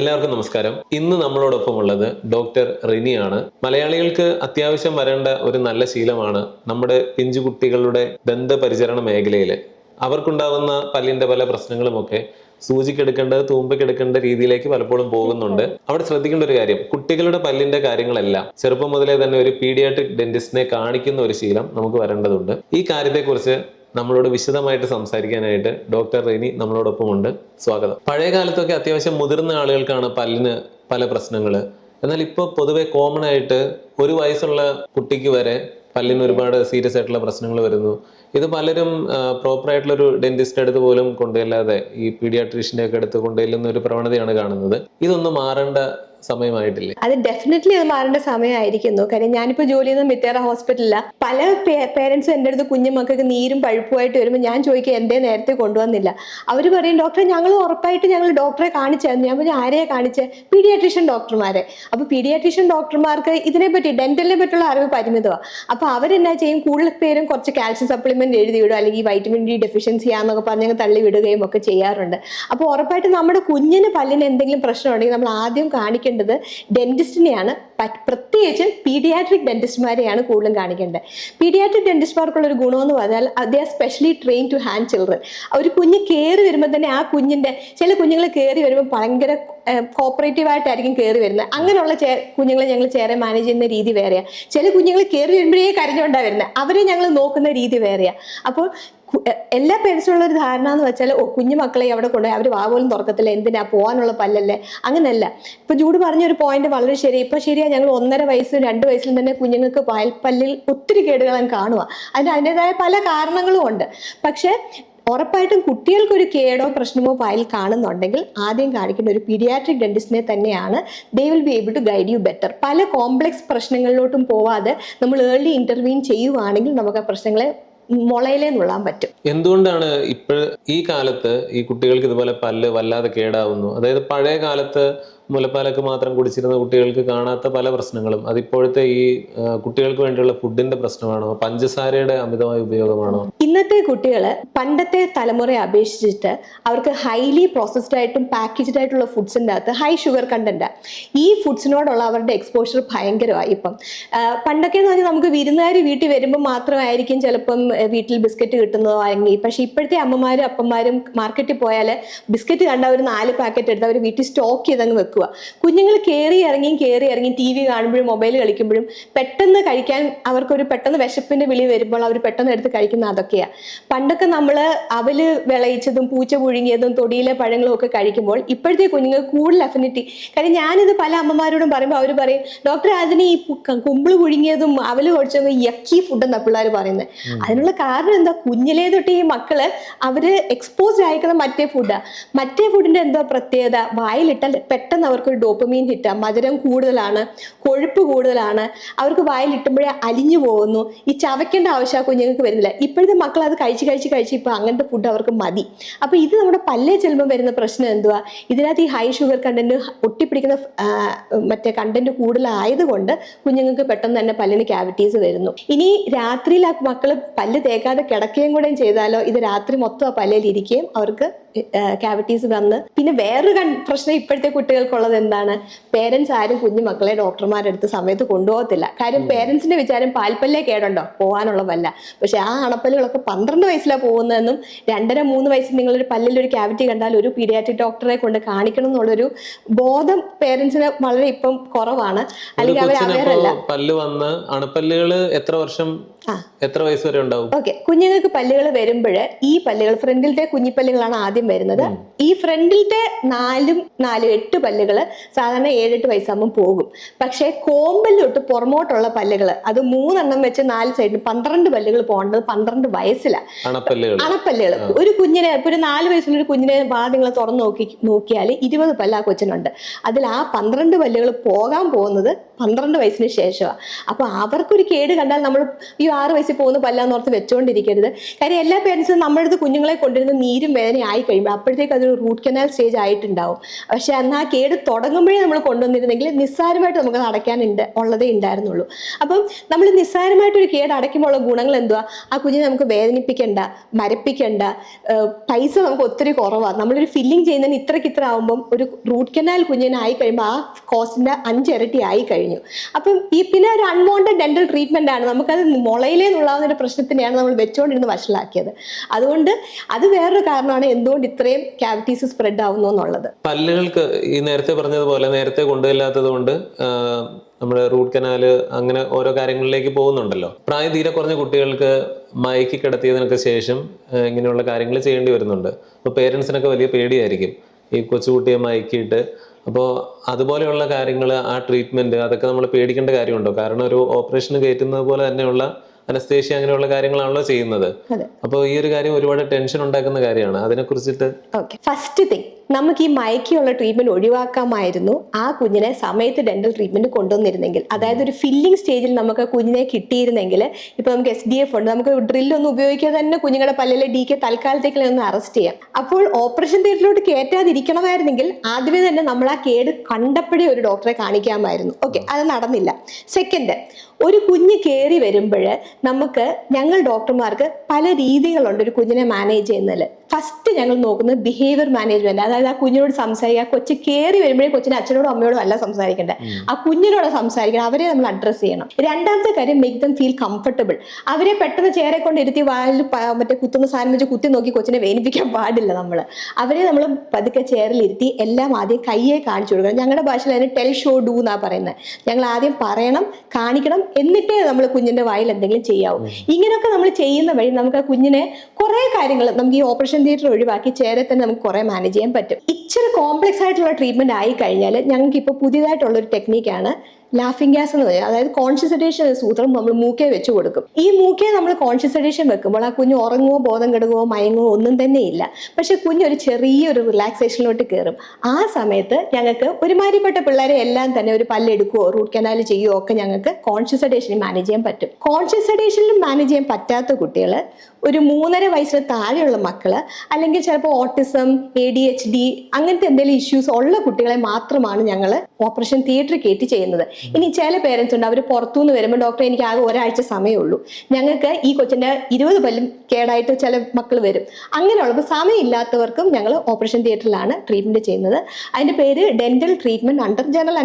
എല്ലാവർക്കും നമസ്കാരം. ഇന്ന് നമ്മളോടൊപ്പം ഉള്ളത് ഡോക്ടർ റിനിയാണ്. മലയാളികൾക്ക് അത്യാവശ്യം വരേണ്ട ഒരു നല്ല ശീലമാണ് നമ്മുടെ പിഞ്ചു കുട്ടികളുടെ ദന്തപരിചരണ മേഖലയിൽ അവർക്കുണ്ടാവുന്ന പല്ലിന്റെ പല പ്രശ്നങ്ങളുമൊക്കെ സൂചിക്കെടുക്കേണ്ടത് തൂമ്പയ്ക്കെടുക്കേണ്ട രീതിയിലേക്ക് പലപ്പോഴും പോകുന്നുണ്ട്. അവിടെ ശ്രദ്ധിക്കേണ്ട ഒരു കാര്യം കുട്ടികളുടെ പല്ലിന്റെ കാര്യങ്ങളെല്ലാം ചെറുപ്പം മുതലേ തന്നെ ഒരു പീഡിയാട്രിക് ഡെന്റിസ്റ്റിനെ കാണിക്കുന്ന ഒരു ശീലം നമുക്ക് വരേണ്ടതുണ്ട്. ഈ കാര്യത്തെക്കുറിച്ച് നമ്മളോട് വിശദമായിട്ട് സംസാരിക്കാനായിട്ട് ഡോക്ടർ റെനി നമ്മളോടൊപ്പം ഉണ്ട് സ്വാഗതം. പഴയ കാലത്തൊക്കെ അത്യാവശ്യം മുതിർന്ന ആളുകൾക്കാണ് പല്ലിന് പല പ്രശ്നങ്ങൾ എന്നാൽ ഇപ്പോൾ പൊതുവെ കോമൺ ആയിട്ട് ഒരു വയസ്സുള്ള കുട്ടിക്ക് വരെ പല്ലിന് ഒരുപാട് സീരിയസ് ആയിട്ടുള്ള പ്രശ്നങ്ങൾ വരുന്നു. ഇത് പലരും പ്രോപ്പർ ആയിട്ടുള്ള ഒരു ഡെന്റിസ്റ്റ് അടുത്ത് പോലും കൊണ്ടുവല്ലാതെ ഈ പീഡിയാട്രീഷ്യന്റെ ഒക്കെ അടുത്ത് കൊണ്ടുവല്ലുന്ന ഒരു പ്രവണതയാണ് കാണുന്നത്. ഇതൊന്നും മാറേണ്ട സമയമായിട്ടില്ലേ? അത് ഡെഫിനറ്റ്ലി അത് മാറേണ്ട സമയമായിരിക്കുന്നു. കാര്യം ഞാനിപ്പോ ജോലി ചെയ്യുന്ന മിത്തേറ ഹോസ്പിറ്റലില്ല പല പേരൻസും എന്റെ അടുത്ത് കുഞ്ഞുമക്കൾക്ക് നീരും പഴുപ്പുമായിട്ട് വരുമ്പോൾ ഞാൻ ചോദിക്കുക എന്തേ നേരത്തെ കൊണ്ടുവന്നില്ല? അവർ പറയും ഡോക്ടറെ ഞങ്ങൾ ഉറപ്പായിട്ട് ഞങ്ങൾ ഡോക്ടറെ കാണിച്ചായിരുന്നു. ഞാൻ പറഞ്ഞു ആരെയാ കാണിച്ചത് പീഡിയാട്രീഷ്യൻ ഡോക്ടർമാരെ. അപ്പോൾ പീഡിയാട്രീഷ്യൻ ഡോക്ടർമാർക്ക് ഇതിനെപ്പറ്റി ഡെന്റലിനെ പറ്റിയുള്ള അറിവ് പരിമിതമാണ് അപ്പോൾ അവരെന്നാ ചെയ്യും? കൂടുതൽ പേരും കുറച്ച് കാൽഷ്യം സപ്ലിമെന്റ് എഴുതി വിടും അല്ലെങ്കിൽ വൈറ്റമിൻ ഡി ഡെഫിഷ്യൻസി ആണെന്നൊക്കെ പറഞ്ഞ് തള്ളി വിടുകയും ഒക്കെ ചെയ്യാറുണ്ട്. അപ്പോൾ ഉറപ്പായിട്ട് നമ്മുടെ കുഞ്ഞിന് പല്ലിന് എന്തെങ്കിലും പ്രശ്നമുണ്ടെങ്കിൽ നമ്മൾ ആദ്യം കാണിക്കേണ്ടത് ഡെന്റിസ്റ്റിനെയാണ് പ്രത്യേകിച്ച് പീഡിയാട്രിക് ഡെന്റിസ്റ്റുമാരെയാണ് കൂടുതലും കാണിക്കേണ്ടത്. പീഡിയാട്രിക് ഡെന്റിസ്റ്റുമാർക്കുള്ള ഒരു ഗുണമെന്ന് പറഞ്ഞാൽ they are specially train to hand children ഒരു കുഞ്ഞ് കയറി വരുമ്പോൾ തന്നെ ആ കുഞ്ഞിന്റെ ചില കുഞ്ഞുങ്ങൾ കയറി വരുമ്പോൾ ഭയങ്കര കോപ്പറേറ്റീവ് ആയിട്ടായിരിക്കും കയറി വരുന്നത്. അങ്ങനെയുള്ള ചേ കുഞ്ഞുങ്ങളെ ഞങ്ങൾ ചേരെ മാനേജ് ചെയ്യുന്ന രീതി വേറെയാണ് ചില കുഞ്ഞുങ്ങൾ കയറി വരുമ്പോഴേ കരഞ്ഞുകൊണ്ടാണ് വരുന്നത്. അവരെ ഞങ്ങൾ നോക്കുന്ന രീതി വേറെയാണ് അപ്പോൾ എല്ലാ പേരൻസിനുള്ള ഒരു ധാരണ എന്ന് വെച്ചാൽ ഓ കുഞ്ഞു മക്കളെ അവിടെ കൊണ്ടുപോയി അവർ വാ പോലും തുറക്കത്തില്ല എന്തിനാ പോകാനുള്ള പല്ലല്ലേ? അങ്ങനെയല്ല. ഇപ്പൊ പറഞ്ഞ ഒരു പോയിന്റ് വളരെ ശരി ഇപ്പൊ ശരിയാ ഞങ്ങൾ ഒന്നര വയസ്സ് രണ്ട് വയസ്സിലും തന്നെ കുഞ്ഞുങ്ങൾക്ക് പാൽപ്പല്ലിൽ ഒത്തിരി കേടുകൾ ഞാൻ കാണുക. അതിന് അതിന്റെതായ പല കാരണങ്ങളും ഉണ്ട്. പക്ഷേ ഉറപ്പായിട്ടും കുട്ടികൾക്ക് ഒരു കേടോ പ്രശ്നമോ പായൽ കാണുന്നുണ്ടെങ്കിൽ ആദ്യം കാണിക്കേണ്ട ഒരു പീഡിയാട്രിക് ഡെന്റിസ്റ്റിനെ തന്നെയാണ് they will be able to guide you better പല കോംപ്ലക്സ് പ്രശ്നങ്ങളിലോട്ടും പോവാതെ നമ്മൾ ഏർലി ഇന്റർവീൻ ചെയ്യുവാണെങ്കിൽ നമുക്ക് ആ പ്രശ്നങ്ങളെ മുളയിലേ നുള്ളാൻ പറ്റും. എന്തുകൊണ്ടാണ് ഇപ്പോൾ ഈ കാലത്ത് ഈ കുട്ടികൾക്ക് ഇതുപോലെ പല്ല് വല്ലാതെ കേടാവുന്നു? അതായത് പഴയ കാലത്ത് മുലപ്പാലൊക്കെ മാത്രം കുടിച്ചിരുന്ന കുട്ടികൾക്ക് കാണാത്ത പല പ്രശ്നങ്ങളും. അതിപ്പോഴത്തെ ഈ കുട്ടികൾക്ക് വേണ്ടിയുള്ള ഫുഡിന്റെ പ്രശ്നമാണോ? പഞ്ചസാരയുടെ അമിതമായ ഉപയോഗമാണോ? ഇന്നത്തെ കുട്ടികൾ പണ്ടത്തെ തലമുറയെ അപേക്ഷിച്ചിട്ട് അവർക്ക് ഹൈലി പ്രോസസ്ഡ് ആയിട്ടും പാക്കേജ്ഡ് ആയിട്ടുള്ള ഫുഡ്സിന്റെ അകത്ത് ഹൈ ഷുഗർ കണ്ടന്റ് ഈ ഫുഡ്സിനോടുള്ള അവരുടെ എക്സ്പോഷർ ഭയങ്കരമായി ഇപ്പം. പണ്ടൊക്കെ എന്ന് പറഞ്ഞാൽ നമുക്ക് വിരുന്നുകാർ വീട്ടിൽ വരുമ്പോൾ മാത്രമായിരിക്കും ചിലപ്പം വീട്ടിൽ ബിസ്ക്കറ്റ് കിട്ടുന്നതോ അല്ലെങ്കിൽ പക്ഷേ ഇപ്പോഴത്തെ അമ്മമാരും അപ്പന്മാരും മാർക്കറ്റിൽ പോയാൽ ബിസ്ക്കറ്റ് കണ്ട അവർ നാല് പാക്കറ്റ് എടുത്ത് അവർ വീട്ടിൽ സ്റ്റോക്ക് ചെയ്തങ്ങ് വെക്കുക കുഞ്ഞുങ്ങൾ കയറി ഇറങ്ങിയും കയറി ഇറങ്ങി ടി വി കാണുമ്പോഴും മൊബൈൽ കളിക്കുമ്പോഴും പെട്ടെന്ന് കഴിക്കാൻ അവർക്കൊരു പെട്ടെന്ന് വിശപ്പിന്റെ വിളി വരുമ്പോൾ അവർ പെട്ടെന്ന് എടുത്ത് കഴിക്കുന്ന അതൊക്കെയാണ് പണ്ടൊക്കെ നമ്മൾ അവൽ വിളയിച്ചതും പൂച്ച പുഴുങ്ങിയതും തൊടിയിലെ പഴങ്ങളും ഒക്കെ കഴിക്കുമ്പോൾ ഇപ്പോഴത്തെ കുഞ്ഞുങ്ങൾ കൂടുതൽ അഫിനിറ്റി കാര്യം ഞാനിത് പല അമ്മമാരോടും പറയുമ്പോൾ അവർ പറയും ഡോക്ടർ അതിന് ഈ കുമ്പിൾ പുഴുങ്ങിയതും അവൽ കുഴച്ചതും യക്കി ഫുഡ് എന്നാണ് പിള്ളേർ പറയുന്നത് അതിനുള്ള കാരണം എന്താ? കുഞ്ഞിലേ തൊട്ട് ഈ മക്കൾ അവർ എക്സ്പോസ്ഡ് ആയിക്കുന്ന മറ്റേ ഫുഡാ മറ്റേ ഫുഡിന്റെ എന്തോ പ്രത്യേകത? വായിലിട്ടാൽ പെട്ടെന്ന് അവർക്ക് ഒരു ഡോപ്പമീൻ കിട്ടുക. മധുരം കൂടുതലാണ് കൊഴുപ്പ് കൂടുതലാണ്. അവർക്ക് വായിലിട്ടുമ്പോഴേ അലിഞ്ഞു പോകുന്നു. ഈ ചവയ്ക്കേണ്ട ആവശ്യം കുഞ്ഞുങ്ങൾക്ക് വരുന്നില്ല. ഇപ്പോഴത്തെ മക്കൾ അത് കഴിച്ച് കഴിച്ച് കഴിച്ച് ഇപ്പോൾ അങ്ങനത്തെ ഫുഡ് അവർക്ക് മതി. അപ്പോൾ ഇത് നമ്മുടെ പല്ലേ ചെല്ലുമ്പോൾ വരുന്ന പ്രശ്നം എന്തുവാ? ഇതിനകത്ത് ഈ ഹൈ ഷുഗർ കണ്ടന്റ് ഒട്ടിപ്പിടിക്കുന്ന മറ്റേ കണ്ടന്റ് കൂടുതലായതുകൊണ്ട് കുഞ്ഞുങ്ങൾക്ക് പെട്ടെന്ന് തന്നെ പല്ലിന് ക്യാവിറ്റീസ് വരുന്നു. ഇനി രാത്രിയിൽ ആ മക്കൾ പല്ല് തേക്കാതെ കിടക്കുകയും കൂടെ ചെയ്താലോ? ഇത് രാത്രി മൊത്തം ആ പല്ലിൽ ഇരിക്കുകയും അവർക്ക് ക്യാവിറ്റീസ് വന്ന്. പിന്നെ വേറൊരു പ്രശ്നം ഇപ്പോഴത്തെ കുട്ടികൾക്കുള്ളത് എന്താണ്? പേരൻസ് ആരും കുഞ്ഞു മക്കളെ ഡോക്ടർമാരുടെ അടുത്ത് സമയത്ത് കൊണ്ടുപോകത്തില്ല. കാര്യം പേരൻസിന്റെ വിചാരം പാൽപ്പല്ലേ കേടുണ്ടോ? പോകാനുള്ള പല്ല പക്ഷെ ആ അണപ്പല്ലുകളൊക്കെ പന്ത്രണ്ട് വയസ്സിലാണ് പോകുന്നതെന്നും രണ്ടര മൂന്ന് വയസ്സിൽ നിങ്ങളൊരു പല്ലിലൊരു ക്യാവിറ്റി കണ്ടാൽ ഒരു പീഡിയാട്രിക് ഡോക്ടറെ കൊണ്ട് കാണിക്കണം എന്നുള്ളൊരു ബോധം പേരൻസിന് വളരെ ഇപ്പം കുറവാണ്. അല്ലെങ്കിൽ അവർ അവരല്ല പല്ല് വന്ന് അണപ്പല്ലുകൾ എത്ര വർഷം എത്ര വയസ്സ് വരെ ഉണ്ടാവും? ഓക്കെ. കുഞ്ഞുങ്ങൾക്ക് പല്ലുകൾ വരുമ്പോൾ ഈ പല്ലുകൾ ഫ്രണ്ടിലത്തെ കുഞ്ഞിപ്പല്ലുകളാണ് ആദ്യം വരുന്നത് ഈ ഫ്രണ്ടിലത്തെ നാലും നാലും എട്ട് പല്ലുകൾ സാധാരണ ഏഴെട്ട് വയസ്സാകുമ്പോൾ പോകും. പക്ഷേ കോമ്പൽ തൊട്ട് പുറമോട്ടുള്ള പല്ലുകൾ അത് മൂന്നെണ്ണം വെച്ച് നാല് സൈഡിൽ പന്ത്രണ്ട് പല്ലുകൾ പോകേണ്ടത് പന്ത്രണ്ട് വയസ്സിലാണ് അണപ്പല്ലുകൾ അണപ്പല്ലുകൾ ഒരു കുഞ്ഞിനെ ഇപ്പൊ ഒരു നാല് വയസ്സുള്ള ഒരു കുഞ്ഞിനെ വാ നിങ്ങൾ തുറന്നു നോക്കി നോക്കിയാൽ ഇരുപത് പല്ല് ആ കൊച്ചിനുണ്ട്. അതിൽ ആ പന്ത്രണ്ട് പല്ലുകൾ പോകാൻ പോകുന്നത് പന്ത്രണ്ട് വയസ്സിന് ശേഷമാണ് അപ്പോൾ അവർക്കൊരു കേട് കണ്ടാൽ നമ്മൾ ഈ ആറ് വയസ്സിൽ പോകുന്ന പല്ലാന്ന് ഓർത്ത് വെച്ചുകൊണ്ടിരിക്കരുത് കാര്യം എല്ലാ പേരൻസും നമ്മുടെ അടുത്ത് കുഞ്ഞുങ്ങളെ കൊണ്ടിരുന്ന നീരും വേദന ആയി കഴിയുമ്പോൾ അപ്പോഴത്തേക്ക് അതൊരു റൂട്ട് കനാൽ സ്റ്റേജ് ആയിട്ടുണ്ടാവും. പക്ഷെ അന്ന് ആ കേട് തുടങ്ങുമ്പോഴേ നമ്മൾ കൊണ്ടുവന്നിരുന്നെങ്കിൽ നിസ്സാരമായിട്ട് നമുക്ക് അടയ്ക്കാനുണ്ട് ഉള്ളതേ ഉണ്ടായിരുന്നുള്ളൂ. അപ്പം നമ്മൾ നിസ്സാരമായിട്ടൊരു കേട് അടയ്ക്കുമ്പോൾ ഉള്ള ഗുണങ്ങൾ എന്തുവാ? ആ കുഞ്ഞിനെ നമുക്ക് വേദനിപ്പിക്കണ്ട മരപ്പിക്കണ്ട പൈസ നമുക്ക് ഒത്തിരി കുറവാണ് നമ്മളൊരു ഫില്ലിങ് ചെയ്യുന്നതിന് ഇത്രയ്ക്ക് ഇത്ര ആവുമ്പം ഒരു റൂട്ട് കനാൽ കുഞ്ഞിനായി കഴിയുമ്പോൾ ആ കോസ്റ്റിന്റെ അഞ്ചിരട്ടി ആയി കഴിഞ്ഞു. അപ്പം ഈ പിന്നെ ഒരു അൺവോണ്ടഡ് ഡെന്റൽ ട്രീറ്റ്മെന്റ് ആണ്. നമുക്കത് മുളയിലേ ഒരു പ്രശ്നത്തിനെയാണ് നമ്മൾ വെച്ചുകൊണ്ടിരുന്ന് വഷളാക്കിയത്. അതുകൊണ്ട് അത് വേറൊരു കാരണമാണ് എന്തുകൊണ്ട് ഇത്രയും ക്യാവിറ്റീസ് സ്പ്രെഡ് ആവുന്നു എന്നുള്ളത്. പല്ലുകൾക്ക് ഈ നേരത്തെ പറഞ്ഞതുപോലെ നേരത്തെ കൊണ്ടുവല്ലാത്തത് കൊണ്ട് നമ്മുടെ റൂട്ട് കനാല് അങ്ങനെ ഓരോ കാര്യങ്ങളിലേക്ക് പോകുന്നുണ്ടല്ലോ. പ്രായം തീരെ കുറഞ്ഞ കുട്ടികൾക്ക് മയക്കി കിടത്തിയതിനൊക്കെ ശേഷം ഇങ്ങനെയുള്ള കാര്യങ്ങൾ ചെയ്യേണ്ടി വരുന്നുണ്ട്. അപ്പോൾ പേരൻസിനൊക്കെ വലിയ പേടിയായിരിക്കും. ഈ കൊച്ചുകുട്ടിയെ മയക്കിയിട്ട് അപ്പോൾ അതുപോലെയുള്ള കാര്യങ്ങൾ ആ ട്രീറ്റ്മെന്റ് അതൊക്കെ നമ്മൾ പേടിക്കേണ്ട കാര്യമുണ്ടോ? കാരണം ഒരു ഓപ്പറേഷന് കയറ്റുന്നത് പോലെ തന്നെയുള്ള അനസ്തേഷ്യ അങ്ങനെയുള്ള കാര്യങ്ങളാണല്ലോ ചെയ്യുന്നത്. അപ്പൊ അപ്പോൾ ഈ ഒരു കാര്യം ഒരുപാട് ടെൻഷൻ ഉണ്ടാക്കുന്ന കാര്യമാണ്. അതിനെക്കുറിച്ചിട്ട് ഓക്കെ. ഫസ്റ്റ് തിങ് നമുക്ക് ഈ മയക്കിയുള്ള ട്രീറ്റ്മെന്റ് ഒഴിവാക്കാമായിരുന്നു. ആ കുഞ്ഞിനെ സമയത്ത് ഡെന്റൽ ട്രീറ്റ്മെന്റ് കൊണ്ടുവന്നിരുന്നെങ്കിൽ. അതായത് ഒരു ഫില്ലിംഗ് സ്റ്റേജിൽ നമുക്ക് കുഞ്ഞിനെ കിട്ടിയിരുന്നെങ്കിൽ ഇപ്പൊ നമുക്ക് എസ് ഡി എഫ് ഉണ്ട്. നമുക്ക് ഡ്രില്ലൊന്നും ഉപയോഗിക്കാതെ തന്നെ കുഞ്ഞുങ്ങളുടെ പല്ലിലെ ഡി കെ തൽക്കാലത്തേക്ക് ഒന്ന് അറസ്റ്റ് ചെയ്യാം. അപ്പോൾ ഓപ്പറേഷൻ തിയേറ്ററിലോട്ട് കയറ്റാതിരിക്കണമായിരുന്നെങ്കിൽ ആദ്യമേ തന്നെ നമ്മൾ ആ കേട് കണ്ടപ്പോഴേ ഒരു ഡോക്ടറെ കാണിക്കാമായിരുന്നു. ഓക്കെ അത് നടന്നില്ല. സെക്കൻഡ് ഒരു കുഞ്ഞ് കയറി വരുമ്പോൾ നമുക്ക് ഞങ്ങൾ ഡോക്ടർമാർക്ക് പല രീതികളുണ്ട് ഒരു കുഞ്ഞിനെ മാനേജ് ചെയ്യുന്നതിൽ ഫസ്റ്റ് ഞങ്ങൾ നോക്കുന്നത് ബിഹേവിയർ മാനേജ്മെന്റ് അതായത് ആ കുഞ്ഞിനോട് സംസാരിക്കുക. ആ കൊച്ചു കയറി വരുമ്പോഴേ കൊച്ചിന് അച്ഛനോടും അമ്മയോടും അല്ല സംസാരിക്കേണ്ടത് ആ കുഞ്ഞിനോട് സംസാരിക്കണം. അവരെ നമ്മൾ അഡ്രസ്സ് ചെയ്യണം. രണ്ടാമത്തെ കാര്യം മേക്ക് ദം ഫീൽ കംഫർട്ടബിൾ അവരെ പെട്ടെന്ന് ചേരെ കൊണ്ട് ഇരുത്തി വാലിൽ മറ്റേ കുത്തുന്ന സാധനം വെച്ച് കുത്തി നോക്കി കൊച്ചിനെ വേദനിപ്പിക്കാൻ പാടില്ല നമ്മൾ അവരെ നമ്മൾ പതുക്കെ ചേറിലിരുത്തി എല്ലാം ആദ്യം കയ്യെ കാണിച്ചു കൊടുക്കണം. ഞങ്ങളുടെ ഭാഷയിൽ അതിന് ടെൽ ഷോ ഡൂ എന്നാ പറയുന്നത് ഞങ്ങൾ ആദ്യം പറയണം കാണിക്കണം എന്നിട്ടേ നമ്മൾ കുഞ്ഞിന്റെ വായിൽ എന്തെങ്കിലും ചെയ്യാവൂ. ഇങ്ങനെയൊക്കെ നമ്മൾ ചെയ്യുന്ന വഴി നമുക്ക് ആ കുഞ്ഞിനെ കുറേ കാര്യങ്ങൾ നമുക്ക് ഈ ഓപ്പറേഷൻ തിയേറ്റർ ഒഴിവാക്കി ചേരെ തന്നെ നമുക്ക് കുറെ മാനേജ് ചെയ്യാൻ പറ്റും. ഇച്ചിരി കോംപ്ലക്സ് ആയിട്ടുള്ള ട്രീറ്റ്മെന്റ് ആയി കഴിഞ്ഞാൽ ഞങ്ങൾക്ക് ഇപ്പോൾ പുതിയതായിട്ടുള്ള ഒരു ടെക്നീക്കാണ് ലാഫിംഗ് ഗ്യാസ് എന്ന് പറയുന്നത് അതായത് കോൺഷ്യസ് എന്ന സൂത്രം നമ്മൾ മൂക്കെ വെച്ച് കൊടുക്കും. ഈ മൂക്കെ നമ്മൾ കോൺഷ്യസ് സെഡേഷൻ വെക്കുമ്പോൾ ആ കുഞ്ഞ് ഉറങ്ങുമോ ബോധം കെടുകയോ മയങ്ങുവോ ഒന്നും തന്നെ ഇല്ല. പക്ഷെ കുഞ്ഞ് ഒരു ചെറിയൊരു റിലാക്സേഷനിലോട്ട് കയറും. ആ സമയത്ത് ഞങ്ങൾക്ക് ഒരുമാതിരിപ്പെട്ട പിള്ളേരെ എല്ലാം തന്നെ ഒരു പല്ലെടുക്കുകയോ റൂട്ട് കനാൽ ചെയ്യുകയോ ഒക്കെ ഞങ്ങൾക്ക് കോൺഷ്യസ് സെഡേഷനിൽ മാനേജ് ചെയ്യാൻ പറ്റും. കോൺഷ്യസ് സെഡേഷനിൽ മാനേജ് ചെയ്യാൻ പറ്റാത്ത കുട്ടികൾ ഒരു മൂന്നര വയസ്സിന് താഴെയുള്ള മക്കൾ അല്ലെങ്കിൽ ചിലപ്പോൾ autism A D H D അങ്ങനത്തെ എന്തെങ്കിലും ഇഷ്യൂസ് ഉള്ള കുട്ടികളെ മാത്രമാണ് ഞങ്ങൾ ഓപ്പറേഷൻ തിയേറ്ററിൽ കയറ്റി ചെയ്യുന്നത്. ഇനി ചില പേരൻസ് ഉണ്ട് അവർ പുറത്തുനിന്ന് വരുമ്പോൾ ഡോക്ടർ എനിക്ക് ആകെ ഒരാഴ്ച സമയമുള്ളൂ ഞങ്ങൾക്ക് ഈ കൊച്ചിന്റെ ഇരുപത് പല്ലും കേടായിട്ട് ചില മക്കൾ വരും. അങ്ങനെയുള്ളപ്പോൾ സമയമില്ലാത്തവർക്കും ഞങ്ങൾ ഓപ്പറേഷൻ തിയേറ്ററിലാണ് ട്രീറ്റ്മെന്റ് ചെയ്യുന്നത്. അതിന്റെ പേര് ഡെന്റൽ ട്രീറ്റ്മെന്റ് അണ്ടർ ജനറൽ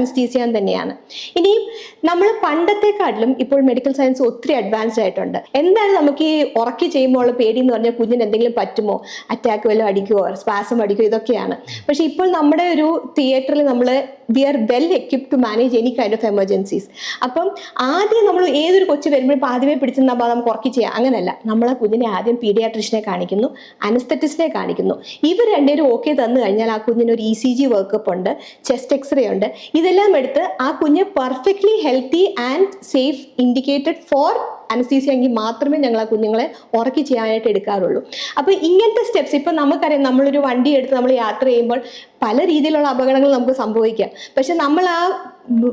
എന്ന് തന്നെയാണ്. ഇനിയും നമ്മൾ പണ്ടത്തെക്കാട്ടിലും ഇപ്പോൾ മെഡിക്കൽ സയൻസ് ഒത്തിരി അഡ്വാൻസ്ഡ് ആയിട്ടുണ്ട്. എന്താണ് നമുക്ക് ഈ ഉറക്കി ചെയ്യുമ്പോൾ ഉള്ള പേടി എന്ന് പറഞ്ഞാൽ കുഞ്ഞിന് എന്തെങ്കിലും പറ്റുമോ? അറ്റാക്ക് വല്ലതും അടിക്കുമോ സ്പാസം അടിക്കുമോ ഇതൊക്കെയാണ്. പക്ഷെ ഇപ്പോൾ നമ്മുടെ ഒരു തിയേറ്ററിൽ നമ്മൾ we are well equipped to manage any kind of emergencies അപ്പം ആദ്യം നമ്മൾ ഏതൊരു കൊച്ചു വരുമ്പോഴും ആദ്യമേ പിടിച്ചെന്നാൽ നമുക്ക് ഉറക്കി ചെയ്യാം. അങ്ങനെയല്ല നമ്മൾ ആ കുഞ്ഞിനെ ആദ്യം പീഡിയാട്രിഷനെ കാണിക്കുന്നു അനസ്തറ്റിസ്റ്റിനെ കാണിക്കുന്നു. ഇവർ രണ്ടുപേരും ഓക്കെ തന്നു കഴിഞ്ഞാൽ ആ കുഞ്ഞിന് ഒരു ഇ സി ജി വർക്കപ്പ് ഉണ്ട് ചെസ്റ്റ് എക്സ്റേ ഉണ്ട്. ഇതെല്ലാം എടുത്ത് ആ കുഞ്ഞ് perfectly healthy and safe indicated for അനസ്തീസിയെങ്കിൽ മാത്രമേ ഞങ്ങൾ ആ കുഞ്ഞുങ്ങളെ ഉറക്കി ചെയ്യാനായിട്ട് എടുക്കാറുള്ളൂ. അപ്പോൾ ഇങ്ങനത്തെ സ്റ്റെപ്സ് ഇപ്പം നമുക്കറിയാം നമ്മളൊരു വണ്ടി എടുത്ത് നമ്മൾ യാത്ര ചെയ്യുമ്പോൾ പല രീതിയിലുള്ള അപകടങ്ങൾ നമുക്ക് സംഭവിക്കാം. പക്ഷെ നമ്മൾ ആ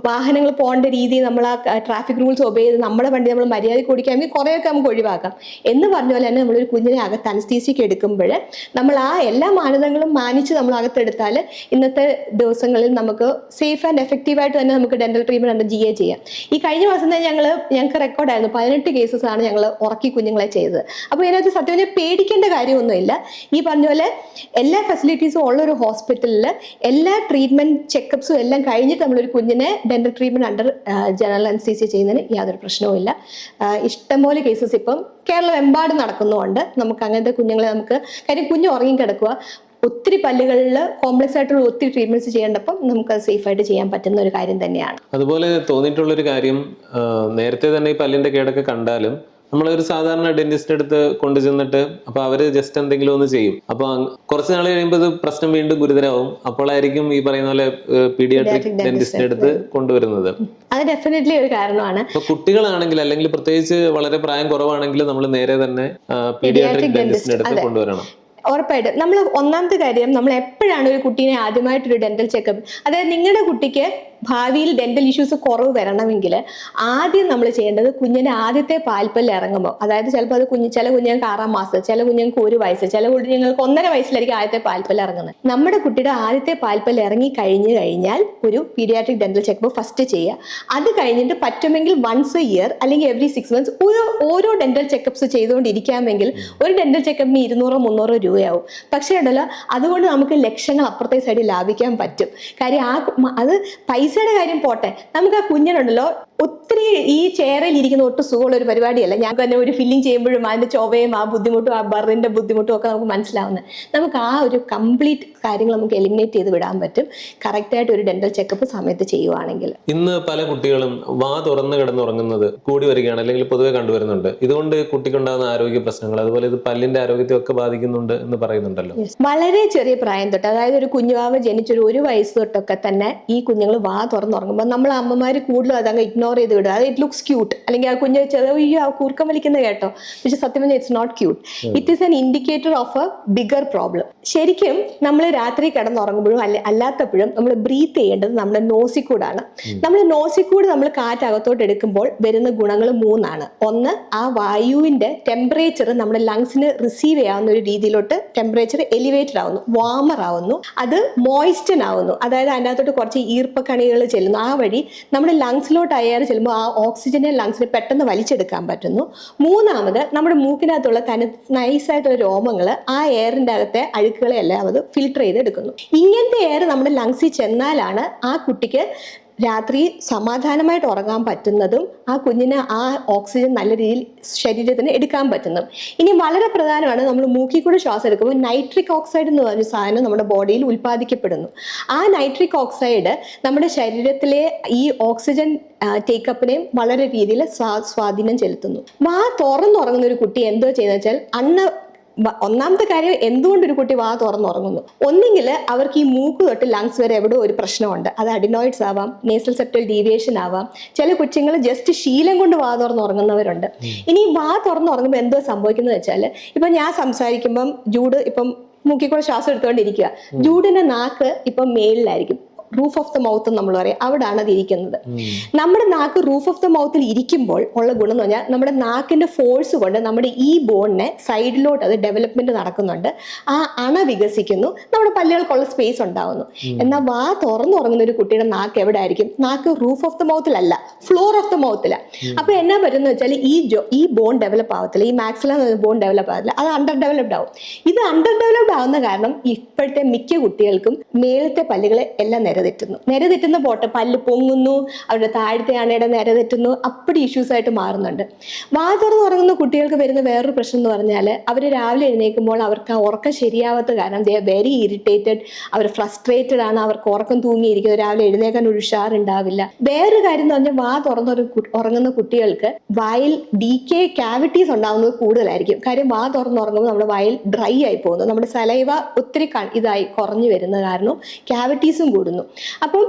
വാഹനങ്ങൾ പോകേണ്ട രീതി നമ്മൾ ആ ട്രാഫിക് റൂൾസ് ഒബേ ചെയ്ത് നമ്മുടെ വണ്ടി നമ്മൾ മര്യാദയ്ക്ക് ഓടിക്കാമെങ്കിൽ കുറേയൊക്കെ നമുക്ക് ഒഴിവാക്കാം. എന്ന് പറഞ്ഞ പോലെ തന്നെ നമ്മളൊരു കുഞ്ഞിനെ അകത്ത് അനസ്തീസിക്ക് എടുക്കുമ്പോൾ നമ്മൾ ആ എല്ലാ മാനദണ്ഡങ്ങളും മാനിച്ച് നമ്മൾ അകത്തെടുത്താൽ ഇന്നത്തെ ദിവസങ്ങളിൽ നമുക്ക് സേഫ് ആൻഡ് എഫക്റ്റീവായിട്ട് തന്നെ നമുക്ക് ഡെന്റൽ ട്രീറ്റ്മെന്റ് ഉണ്ട് ജി എ ചെയ്യാം. ഈ കഴിഞ്ഞ മാസം തന്നെ ഞങ്ങൾ ഞങ്ങൾക്ക് റെക്കോർഡായിരുന്നു പതിനെട്ട് കേസസ് ആണ് ഞങ്ങൾ ഉറക്കി കുഞ്ഞുങ്ങളെ ചെയ്തത്. അപ്പോൾ ഇതിനകത്ത് സത്യം പേടിക്കേണ്ട കാര്യമൊന്നുമില്ല. ഈ പറഞ്ഞ പോലെ എല്ലാ ഫെസിലിറ്റീസും ഉള്ള ഒരു ഹോസ്പിറ്റലിൽ എല്ലാ ട്രീറ്റ്മെന്റ് ചെക്കപ്സും എല്ലാം കഴിഞ്ഞിട്ട് നമ്മളൊരു കുഞ്ഞിനെ dental treatment under general anaesthesia ചെയ്യുന്നതിന് യാതൊരു പ്രശ്നവുമില്ല ഇഷ്ടംപോലെ കേസസ് ഇപ്പം കേരളം എമ്പാടും നടക്കുന്നുണ്ട്. നമുക്ക് അങ്ങനത്തെ കുഞ്ഞുങ്ങളെ നമുക്ക് കാര്യം കുഞ്ഞു ഉറങ്ങി കിടക്കുക. ഒത്തിരി പല്ലുകളിൽ കോംപ്ലക്സ് ആയിട്ടുള്ള ഒത്തിരി ട്രീറ്റ്മെന്റ്സ് ചെയ്യേണ്ടപ്പം നമുക്ക് അത് സേഫ് ആയിട്ട് ചെയ്യാൻ പറ്റുന്ന ഒരു കാര്യം തന്നെയാണ്. അതുപോലെ തോന്നിയിട്ടുള്ള ഒരു കാര്യം നേരത്തെ തന്നെ ഈ പല്ലിന്റെ കേടൊക്കെ കണ്ടാലും നമ്മൾ ഒരു സാധാരണ ഡെന്റിസ്റ്റ് അടുത്ത് കൊണ്ടു ചെന്നിട്ട് അപ്പൊ അവർ ജസ്റ്റ് എന്തെങ്കിലും ഒന്ന് ചെയ്യും. അപ്പൊ കുറച്ച് നാൾ കഴിയുമ്പോൾ ഇത് പ്രശ്നം വീണ്ടും ഗുരുതരമാവും അപ്പോഴായിരിക്കും ഈ പറയുന്ന പോലെ പീഡിയാട്രിക് ഡെന്റിസ്റ്റിന്റെ അടുത്ത് കൊണ്ടുവരുന്നത്. അത് ഡെഫിനറ്റ്ലി ഒരു കാരണമാണ്. കുട്ടികളാണെങ്കിൽ അല്ലെങ്കിൽ പ്രത്യേകിച്ച് വളരെ പ്രായം കുറവാണെങ്കിൽ നമ്മൾ നേരെ തന്നെ പീഡിയാട്രിക് ഡെന്റിസ്റ്റിന്റെ അടുത്ത് കൊണ്ടുവരണം. ഉറപ്പായിട്ടും. നമ്മൾ ഒന്നാമത്തെ കാര്യം നമ്മൾ എപ്പോഴാണ് ഒരു കുട്ടീനെ ആദ്യമായിട്ടൊരു ഡെന്റൽ ചെക്കപ്പ് അതായത് നിങ്ങളുടെ കുട്ടിക്ക് ഭാവിയിൽ ഡെന്റൽ ഇഷ്യൂസ് കുറവ് വരണമെങ്കിൽ ആദ്യം നമ്മൾ ചെയ്യേണ്ടത് കുഞ്ഞിന്റെ ആദ്യത്തെ പാൽപ്പല്ല് ഇറങ്ങുമ്പോൾ അതായത് ചിലപ്പോൾ അത് കുഞ്ഞ് ചില കുഞ്ഞുങ്ങൾക്ക് ആറാം മാസം ചില കുഞ്ഞുങ്ങൾക്ക് ഒരു വയസ്സ് ചില കുഞ്ഞുങ്ങൾക്ക് ഒന്നര വയസ്സിലായിരിക്കും ആദ്യത്തെ പാൽപ്പല്ല് ഇറങ്ങുന്നത്. നമ്മുടെ കുട്ടിയുടെ ആദ്യത്തെ പാൽപ്പല്ല് ഇറങ്ങി കഴിഞ്ഞു കഴിഞ്ഞാൽ ഒരു പീഡിയാട്രിക് ഡെന്റൽ ചെക്കപ്പ് ഫസ്റ്റ് ചെയ്യുക. അത് കഴിഞ്ഞിട്ട് പറ്റുമെങ്കിൽ വൺസ് എ ഇയർ അല്ലെങ്കിൽ എവറി സിക്സ് മന്ത്സ് ഓരോ ഓരോ ഡെന്റൽ ചെക്കപ്സ് ചെയ്തുകൊണ്ടിരിക്കാമെങ്കിൽ ഒരു ഡെന്റൽ ചെക്കപ്പിന് ഇരുന്നൂറോ മുന്നൂറോ രൂപയാവും. പക്ഷേ ഉണ്ടല്ലോ അതുകൊണ്ട് നമുക്ക് ലക്ഷങ്ങൾ അപ്പുറത്തെ സൈഡിൽ ലാഭിക്കാൻ പറ്റും. കാര്യം ആ അത് പൈസ അത് പൈസയുടെ കാര്യം പോട്ടെ. നമുക്ക് ആ കുഞ്ഞിനുണ്ടല്ലോ ഒത്തിരി ഈ ചെയറിൽ ഇരിക്കുന്ന ഒട്ടും സുഖമുള്ള ഒരു പരിപാടിയല്ല. ഞാൻ തന്നെ ഒരു ഫില്ലിംഗ് ചെയ്യുമ്പോഴും അതിന്റെ ചൊവയും ആ ബുദ്ധിമുട്ടും ആ ബറിന്റെ ബുദ്ധിമുട്ടും ഒക്കെ നമുക്ക് മനസ്സിലാവുന്നത്. നമുക്ക് ആ ഒരു കംപ്ലീറ്റ് കാര്യങ്ങൾ നമുക്ക് എലിമിനേറ്റ് ചെയ്ത് വിടാൻ പറ്റും. കറക്റ്റായിട്ട് ഒരു ഡെന്റൽ ചെക്കപ്പ് സമയത്ത് ചെയ്യുവാണെങ്കിൽ. ഇന്ന് പല കുട്ടികളും വാ തുറന്ന് കിടന്നുറങ്ങുന്നത് കൂടി വരികയാണ് അല്ലെങ്കിൽ പൊതുവെ കണ്ടുവരുന്നുണ്ട്. ഇതുകൊണ്ട് കുട്ടിക്കുണ്ടാകുന്ന ആരോഗ്യ പ്രശ്നങ്ങൾ അതുപോലെ ഇത് പല്ലിന്റെ ആരോഗ്യത്തെ ഒക്കെ ബാധിക്കുന്നുണ്ട് എന്ന് പറയുന്നുണ്ടല്ലോ. വളരെ ചെറിയ പ്രായം തൊട്ട് അതായത് ഒരു കുഞ്ഞുവാവ് ജനിച്ചൊരു ഒരു വയസ്സ് തൊട്ടൊക്കെ തന്നെ ഈ കുഞ്ഞുങ്ങൾ വാ തുറന്നുറങ്ങുമ്പോൾ നമ്മൾ അമ്മമാർ കൂടുതലും അതങ്ങ് ഇഗ്നോർ ചെയ്ത് വിടുക അത് ഇറ്റ് ലുക്സ് ക്യൂട്ട് അല്ലെങ്കിൽ ആ കുഞ്ഞ് ചെറിയ അയ്യോ ആ കൂർക്കം വലിക്കുന്നത് കേട്ടോ. പക്ഷെ സത്യം പറഞ്ഞാൽ it's not cute it is an indicator of a bigger problem ശരിക്കും നമ്മൾ രാത്രി കിടന്നുറങ്ങുമ്പോഴും അല്ല അല്ലാത്തപ്പോഴും നമ്മൾ ബ്രീത്ത് ചെയ്യേണ്ടത് നമ്മുടെ നോസിക്കൂടാണ് നമ്മൾ നോസിക്കൂട് നമ്മൾ കാറ്റ് അകത്തോട്ട് എടുക്കുമ്പോൾ വരുന്ന ഗുണങ്ങൾ മൂന്നാണ്. ഒന്ന് ആ വായുവിന്റെ ടെമ്പറേച്ചർ നമ്മുടെ ലങ്സിന് റിസീവ് ചെയ്യാവുന്ന ഒരു രീതിയിലോട്ട് ടെമ്പറേച്ചർ എലിവേറ്റഡ് ആവുന്നു വാമർ ആവുന്നു. അത് മോയിസ്റ്റൻ ആവുന്നു. അതായത് അതിനകത്തോട്ട് കുറച്ച് കുറച്ച് ഈർപ്പക്കണികൾ ചെല്ലുന്നു. ആ വഴി നമ്മുടെ ലങ്സിലോട്ട് അയർ ചെല്ലുമ്പോൾ ആ ഓക്സിജനെ ലങ്സിന് പെട്ടെന്ന് വലിച്ചെടുക്കാൻ പറ്റുന്നു. മൂന്നാമത് നമ്മുടെ മൂക്കിനകത്തുള്ള തനി നൈസായിട്ടുള്ള രോമങ്ങൾ ആ എയറിന്റെ അകത്തെ അഴുക്കുകളെ എല്ലാം അത് ഫിൽട്ടർ ചെയ്തെടുക്കുന്നു. ഇങ്ങനത്തെ എയർ നമ്മുടെ ലങ്സിൽ ചെന്നാലാണ് ആ കുട്ടിക്ക് രാത്രി സമാധാനമായിട്ട് ഉറങ്ങാൻ പറ്റുന്നതും ആ കുഞ്ഞിന് ആ ഓക്സിജൻ നല്ല രീതിയിൽ ശരീരത്തിന് എടുക്കാൻ പറ്റുന്നതും. ഇനി വളരെ പ്രധാനമാണ് നമ്മൾ മൂക്കിൽ കൂടെ ശ്വാസം എടുക്കുമ്പോൾ നൈട്രിക് ഓക്സൈഡ് എന്ന് പറഞ്ഞ സാധനം നമ്മുടെ ബോഡിയിൽ ഉൽപ്പാദിക്കപ്പെടുന്നു. ആ നൈട്രിക് ഓക്സൈഡ് നമ്മുടെ ശരീരത്തിലെ ഈ ഓക്സിജൻ ടേക്കപ്പിനെയും വളരെ രീതിയിൽ സ്വാ- സ്വാധീനം ചെലുത്തുന്നു. വാ തുറന്നുറങ്ങുന്ന ഒരു കുട്ടി എന്തോ ചെയ്യുന്നത് വെച്ചാൽ അന്ന് ഒന്നാമത്തെ കാര്യം എന്തുകൊണ്ട് ഒരു കുട്ടി വാ തുറന്നുറങ്ങുന്നു ഒന്നെങ്കിൽ അവർക്ക് ഈ മൂക്ക് തൊട്ട് ലങ്സ് വരെ എവിടെ ഒരു പ്രശ്നമുണ്ട്. അത് അഡിനോയിഡ്സ് ആവാം നേസൽ സെപ്റ്റൽ ഡീവിയേഷൻ ആവാം. ചില കൊച്ചുങ്ങൾ ജസ്റ്റ് ശീലം കൊണ്ട് വാ തുറന്നുറങ്ങുന്നവരുണ്ട് ഇനി വാ തുറന്നുറങ്ങുമ്പോൾ എന്തോ സംഭവിക്കുന്നത് വെച്ചാൽ ഇപ്പൊ ഞാൻ സംസാരിക്കുമ്പം ജൂഡ് ഇപ്പം മൂക്കിൽ കൂടെ ശ്വാസം എടുത്തുകൊണ്ടിരിക്കുക. ജൂഡിന്റെ നാക്ക് ഇപ്പം മേളിലായിരിക്കും റൂഫ് ഓഫ് ദ മൗത്ത് നമ്മൾ പറയും. അവിടാണ് അത് ഇരിക്കുന്നത്. നമ്മുടെ നാക്ക് റൂഫ് ഓഫ് ദ മൗത്തിൽ ഇരിക്കുമ്പോൾ ഉള്ള ഗുണം എന്ന് പറഞ്ഞാൽ നമ്മുടെ നാക്കിന്റെ ഫോഴ്സ് കൊണ്ട് നമ്മുടെ ഈ ബോണിനെ സൈഡിലോട്ട് അത് ഡെവലപ്മെന്റ് നടക്കുന്നുണ്ട്. ആ അണ വികസിക്കുന്നു. നമ്മുടെ പല്ലുകൾക്കുള്ള സ്പേസ് ഉണ്ടാവുന്നു. എന്നാൽ വാ തുറന്നുറങ്ങുന്ന ഒരു കുട്ടിയുടെ നാക്ക് എവിടെ ആയിരിക്കും നാക്ക് റൂഫ് ഓഫ് ദ മൗത്തിലല്ല ഫ്ലോർ ഓഫ് ദ മൗത്തിലാണ് അപ്പൊ എന്നാ പറ്റുന്ന വെച്ചാൽ ഈ ജോ ഈ ബോൺ ഡെവലപ്പ് ആവത്തില്ല. ഈ മാക്സില ബോൺ ഡെവലപ്പ് ആവില്ല അത് അണ്ടർ ഡെവലപ്ഡ് ആവും. ഇത് അണ്ടർ ഡെവലപ്ഡ് ആവുന്ന കാരണം ഇപ്പോഴത്തെ മിക്ക കുട്ടികൾക്കും മേളത്തെ പല്ലുകളെ എല്ലാം നിരതെറ്റുന്നു നിരതെറ്റുന്ന പോട്ടെ പല്ല് പൊങ്ങുന്നു അവരുടെ താഴത്തെ അണയുടെ നിരതെറ്റുന്നു അപ്പടി ഇഷ്യൂസ് ആയിട്ട് മാറുന്നുണ്ട്. വാ തുറന്ന് ഉറങ്ങുന്ന കുട്ടികൾക്ക് വരുന്ന വേറൊരു പ്രശ്നം എന്ന് പറഞ്ഞാൽ അവർ രാവിലെ എഴുന്നേൽക്കുമ്പോൾ അവർക്ക് ആ ഉറക്കം ശരിയാവാത്ത കാരണം ദേ വെരി ഇറിറ്റേറ്റഡ് അവർ ഫ്രസ്ട്രേറ്റഡ് ആണ് അവർക്ക് ഉറക്കം തൂങ്ങിയിരിക്കുന്നത് രാവിലെ എഴുന്നേക്കാൻ ഒരു ഉഷാറുണ്ടാവില്ല. വേറൊരു കാര്യം എന്ന് പറഞ്ഞാൽ വാ തുറന്നൊരു കു- ഉറങ്ങുന്ന കുട്ടികൾക്ക് വായിൽ ഡി കെ ക്യാവിറ്റീസ് ഉണ്ടാകുന്നത് കൂടുതലായിരിക്കും. കാര്യം വാ തുറന്ന് ഉറങ്ങുമ്പോൾ നമ്മുടെ വായിൽ ഡ്രൈ ആയി പോകുന്നു. നമ്മുടെ സലൈവ ഒത്തിരി ഇതായി കുറഞ്ഞു വരുന്ന കാരണം ക്യാവിറ്റീസും കൂടുന്നു. അപ്പം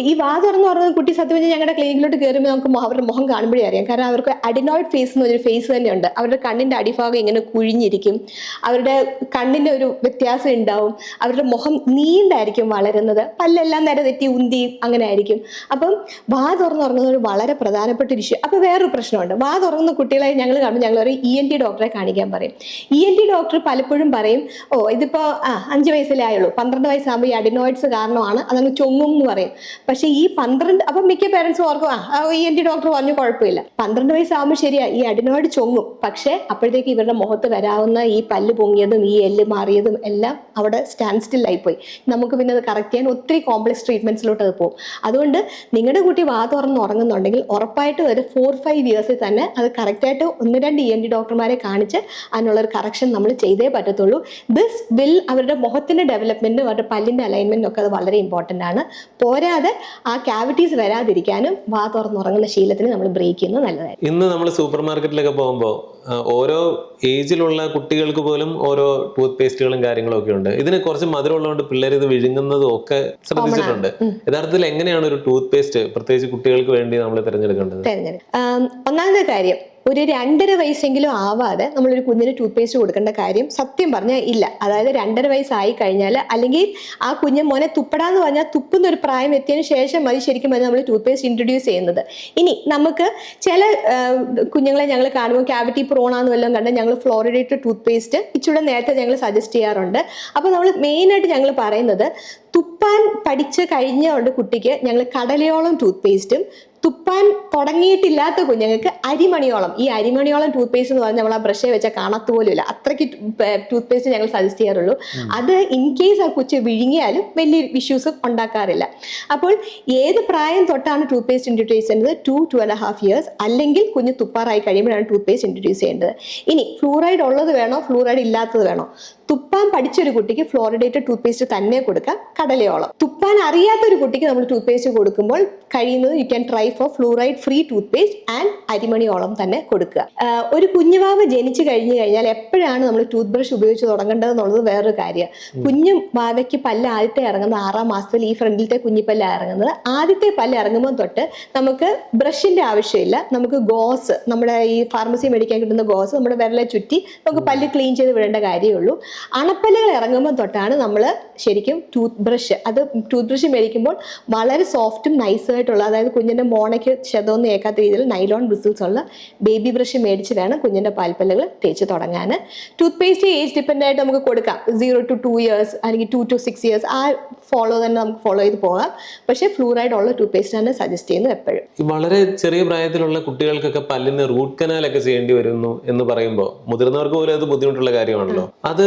ഈ വാ തുറന്ന് പറഞ്ഞ കുട്ടി സത്യം പറഞ്ഞാൽ ഞങ്ങളുടെ ക്ലിനിക്കിലോട്ട് കയറുമ്പോൾ നമുക്ക് അവരുടെ മുഖം കാണുമ്പോഴേ അറിയാം. കാരണം അവർക്ക് അഡിനോയിഡ് ഫേസ് എന്ന് പറഞ്ഞൊരു ഫേസ് തന്നെയുണ്ട്. അവരുടെ കണ്ണിന്റെ അടിഭാഗം ഇങ്ങനെ കുഴിഞ്ഞിരിക്കും. അവരുടെ കണ്ണിന്റെ ഒരു വ്യത്യാസം ഉണ്ടാവും അവരുടെ മുഖം നീണ്ടായിരിക്കും വളരുന്നത്. പല്ലെല്ലാം നേരെ തെറ്റി ഉന്തി അങ്ങനെ ആയിരിക്കും. അപ്പം വാ പറഞ്ഞത് ഒരു വളരെ പ്രധാനപ്പെട്ട ഒരു ഇഷ്യൂ. അപ്പോൾ വേറൊരു പ്രശ്നമുണ്ട്. വാ തുറന്ന കുട്ടികളെ ഞങ്ങൾ കാണുമ്പോൾ ഞങ്ങൾ ഒരു ഇ എൻ ടി ഡോക്ടറെ കാണിക്കാൻ പറയും. ഇ എൻ ടി ഡോക്ടർ പലപ്പോഴും പറയും ഓ ഇതിപ്പോൾ ആ അഞ്ച് വയസ്സിലേ ആയുള്ളൂ. പന്ത്രണ്ട് വയസ്സാകുമ്പോൾ ഈ അഡിനോയിഡ്സ് കാരണമാണ്. അതങ്ങ് ചൊങ്ങും എന്ന് പറയും. പക്ഷേ ഈ പന്ത്രണ്ട് അപ്പം മിക്ക പേരൻസും ഓർക്കും ആ ഈ എൻ ഡോക്ടർ പറഞ്ഞു കുഴപ്പമില്ല. പന്ത്രണ്ട് വയസ്സാകുമ്പോൾ ശരിയാ ഈ അഡിനോയിഡ് ചൊങ്ങും. പക്ഷെ അപ്പോഴത്തേക്ക് ഇവരുടെ മുഖത്ത് വരാവുന്ന ഈ പല്ല് പൊങ്ങിയതും ഈ എല്ല് മാറിയതും എല്ലാം അവിടെ സ്റ്റാൻഡ് സ്റ്റിൽ ആയിപ്പോയി. നമുക്ക് പിന്നെ അത് കറക്റ്റ് ചെയ്യാൻ ഒത്തിരി കോംപ്ലക്സ് ട്രീറ്റ്മെന്റ്സിലോട്ട് അത് പോകും. അതുകൊണ്ട് നിങ്ങളുടെ കുട്ടി വാ തുറന്ന് ഉറങ്ങുന്നുണ്ടെങ്കിൽ ഉറപ്പായിട്ട് ഒരു ഫോർ ഫൈവ് ഇയേഴ്സിൽ തന്നെ അത് കറക്റ്റായിട്ട് ഒന്ന് രണ്ട് ഇ എൻ ഡി ഡോക്ടർമാരെ കാണിച്ച് അതിനുള്ള ഒരു കറക്ഷൻ നമ്മൾ ചെയ്തേ പറ്റത്തുള്ളൂ. ദിസ് വിൽ അവരുടെ മുഖത്തിന്റെ ഡെവലപ്മെന്റും അവരുടെ പല്ലിന്റെ അലൈൻമെന്റും ഒക്കെ അത് വളരെ ഇമ്പോർട്ടന്റ് ആണ്. പോരാതെ ആ ക്യാവിറ്റീസ് വരാതിരിക്കാനും വാ തുറന്നുറങ്ങുന്ന ശീലത്തിന് നമ്മൾ ബ്രേക്ക് ചെയ്യുന്നത് നല്ലതായിരിക്കും. ഇന്ന് നമ്മൾ സൂപ്പർ മാർക്കറ്റിലൊക്കെ പോകുമ്പോൾ ഓരോ ഏജിലുള്ള കുട്ടികൾക്ക് പോലും ഓരോ ടൂത്ത് പേസ്റ്റുകളും കാര്യങ്ങളും ഒക്കെ ഉണ്ട്. ഇതിന് കുറച്ച് മധുരം ഉള്ളതുകൊണ്ട് പിള്ളേർ ഇത് വിഴുങ്ങുന്നതും ഒക്കെ ശ്രദ്ധിച്ചിട്ടുണ്ട്. യഥാർത്ഥത്തിൽ എങ്ങനെയാണ് ഒരു ടൂത്ത് പേസ്റ്റ് പ്രത്യേകിച്ച് കുട്ടികൾക്ക് വേണ്ടി നമ്മൾ തിരഞ്ഞെടുക്കേണ്ടത്? ഒന്നാമത്തെ കാര്യം ഒരു രണ്ടര വയസ്സെങ്കിലും ആവാതെ നമ്മളൊരു കുഞ്ഞിന് ടൂത്ത് പേസ്റ്റ് കൊടുക്കേണ്ട കാര്യം സത്യം പറഞ്ഞാൽ ഇല്ല. അതായത് രണ്ടര വയസ്സായി കഴിഞ്ഞാൽ അല്ലെങ്കിൽ ആ കുഞ്ഞ് മോനെ തുപ്പടാന്ന് പറഞ്ഞാൽ തുപ്പുന്ന ഒരു പ്രായം എത്തിയതിനു ശേഷം മതി ശരിക്കും പറഞ്ഞാൽ നമ്മൾ ടൂത്ത് പേസ്റ്റ് ഇൻട്രൊഡ്യൂസ് ചെയ്യുന്നത്. ഇനി നമുക്ക് ചില കുഞ്ഞുങ്ങളെ ഞങ്ങൾ കാണുമ്പോൾ ക്യാവിറ്റി പ്രോണാന്ന് വല്ലതും കണ്ട് ഞങ്ങൾ ഫ്ലോറിഡേറ്റ് ടൂത്ത് പേസ്റ്റ് ഇച്ചിരി നേരത്തെ ഞങ്ങൾ സജസ്റ്റ് ചെയ്യാറുണ്ട്. അപ്പോൾ നമ്മൾ മെയിനായിട്ട് ഞങ്ങൾ പറയുന്നത് തുപ്പാൻ പഠിച്ച് കഴിഞ്ഞ കുട്ടിക്ക് ഞങ്ങൾ കടലയോളം ടൂത്ത് പേസ്റ്റും തുപ്പാൻ തുടങ്ങിയിട്ടില്ലാത്ത കുഞ്ഞുങ്ങൾക്ക് അരിമണിയോളം. ഈ അരിമണിയോളം ടൂത്ത് പേസ്റ്റ് എന്ന് പറഞ്ഞാൽ നമ്മൾ ആ ബ്രഷേ വെച്ചാൽ കാണാത്ത പോലും ഇല്ല അത്രയ്ക്ക് ടൂത്ത് പേസ്റ്റ് ഞങ്ങൾ സജസ്റ്റ് ചെയ്യാറുള്ളൂ. അത് ഇൻ കേസ് ആ കൊച്ചു വിഴുങ്ങിയാലും വലിയ ഇഷ്യൂസ് ഉണ്ടാക്കാറില്ല. അപ്പോൾ ഏത് പ്രായം തൊട്ടാണ് ടൂത്ത് പേസ്റ്റ് ഇൻട്രൊഡ്യൂസ് ചെയ്യുന്നത് two two and half years അല്ലെങ്കിൽ കുഞ്ഞ് തുപ്പാറായി കഴിയുമ്പോഴാണ് ടൂത്ത് പേസ്റ്റ് ഇൻട്രൊഡ്യൂസ് ചെയ്യേണ്ടത്. ഇനി ഫ്ലൂറൈഡ് ഉള്ളത് വേണോ? ഫ്ലൂറൈഡ് ഇല്ലാത്തത് വേണോ? തുപ്പാൻ പഠിച്ചൊരു കുട്ടിക്ക് ഫ്ലോറിഡേറ്റഡ് ടൂത്ത് പേസ്റ്റ് തന്നെ കൊടുക്കാം. കടലയോളം. തുപ്പാൻ അറിയാത്തൊരു കുട്ടിക്ക് നമ്മൾ ടൂത്ത് പേസ്റ്റ് കൊടുക്കുമ്പോൾ കഴിയുന്നത് you can try for fluoride free toothpaste and അരിമണിയോളം തന്നെ കൊടുക്കുക. ഒരു കുഞ്ഞുവാവ് ജനിച്ചു കഴിഞ്ഞു കഴിഞ്ഞാൽ എപ്പോഴാണ് നമ്മൾ ടൂത്ത് ബ്രഷ് ഉപയോഗിച്ച് തുടങ്ങേണ്ടത് എന്നുള്ളത് വേറൊരു കാര്യം. കുഞ്ഞു വാവയ്ക്ക് പല്ല് ആദ്യത്തെ ഇറങ്ങുന്ന ആറാം മാസത്തിൽ ഈ ഫ്രണ്ടിലത്തെ കുഞ്ഞിപ്പല്ല ഇറങ്ങുന്നത്. ആദ്യത്തെ പല്ല് ഇറങ്ങുമ്പോൾ തൊട്ട് നമുക്ക് ബ്രഷിന്റെ ആവശ്യമില്ല. നമുക്ക് ഗോസ് നമ്മുടെ ഈ ഫാർമസി മേടിക്കാൻ കിട്ടുന്ന ഗോസ് നമ്മുടെ വിരലെ ചുറ്റി നമുക്ക് പല്ല് ക്ലീൻ ചെയ്ത് വിടേണ്ട കാര്യമുള്ളൂ. അണപ്പല്ലുകൾ ഇറങ്ങുമ്പോൾ തൊട്ടാണ് നമ്മൾ ശരിക്കും ടൂത്ത് ബ്രഷ് അത് ടൂത്ത് ബ്രഷ് മേടിക്കുമ്പോൾ വളരെ സോഫ്റ്റും നൈസായിട്ടുള്ള അതായത് കുഞ്ഞിന്റെ മോണയ്ക്ക് ക്ഷതമൊന്നും ഏക്കാത്ത രീതിയിൽ നൈലോൺ ബ്രിസിൽസ് ഉള്ള ബേബി ബ്രഷ് മേടിച്ച് വേണം കുഞ്ഞിന്റെ പാൽപ്പല്ലുകൾ തേച്ച് തുടങ്ങാൻ. ടൂത്ത് പേസ്റ്റ് ഏജ് ഡിപ്പെൻഡ് ആയിട്ട് നമുക്ക് കൊടുക്കാം. സീറോ ടു ടു ഇയേഴ്സ് അല്ലെങ്കിൽ ടു ടു സിക്സ് ഇയേഴ്സ് ആ ഫോളോ തന്നെ നമുക്ക് ഫോളോ ചെയ്ത് പോകാം. പക്ഷേ ഫ്ലൂറൈഡ് ഉള്ള ടൂത്ത് പേസ്റ്റ് ആണ് സജസ്റ്റ് ചെയ്യുന്നത് എപ്പോഴും. വളരെ ചെറിയ പ്രായത്തിലുള്ള കുട്ടികൾക്കൊക്കെ പല്ലിന് റൂട്ട് കനാലൊക്കെ ചെയ്യേണ്ടി വരുന്നു എന്ന് പറയുമ്പോൾ മുതിർന്നവർക്ക് പോലും അത് ബുദ്ധിമുട്ടുള്ള കാര്യമാണല്ലോ. അത്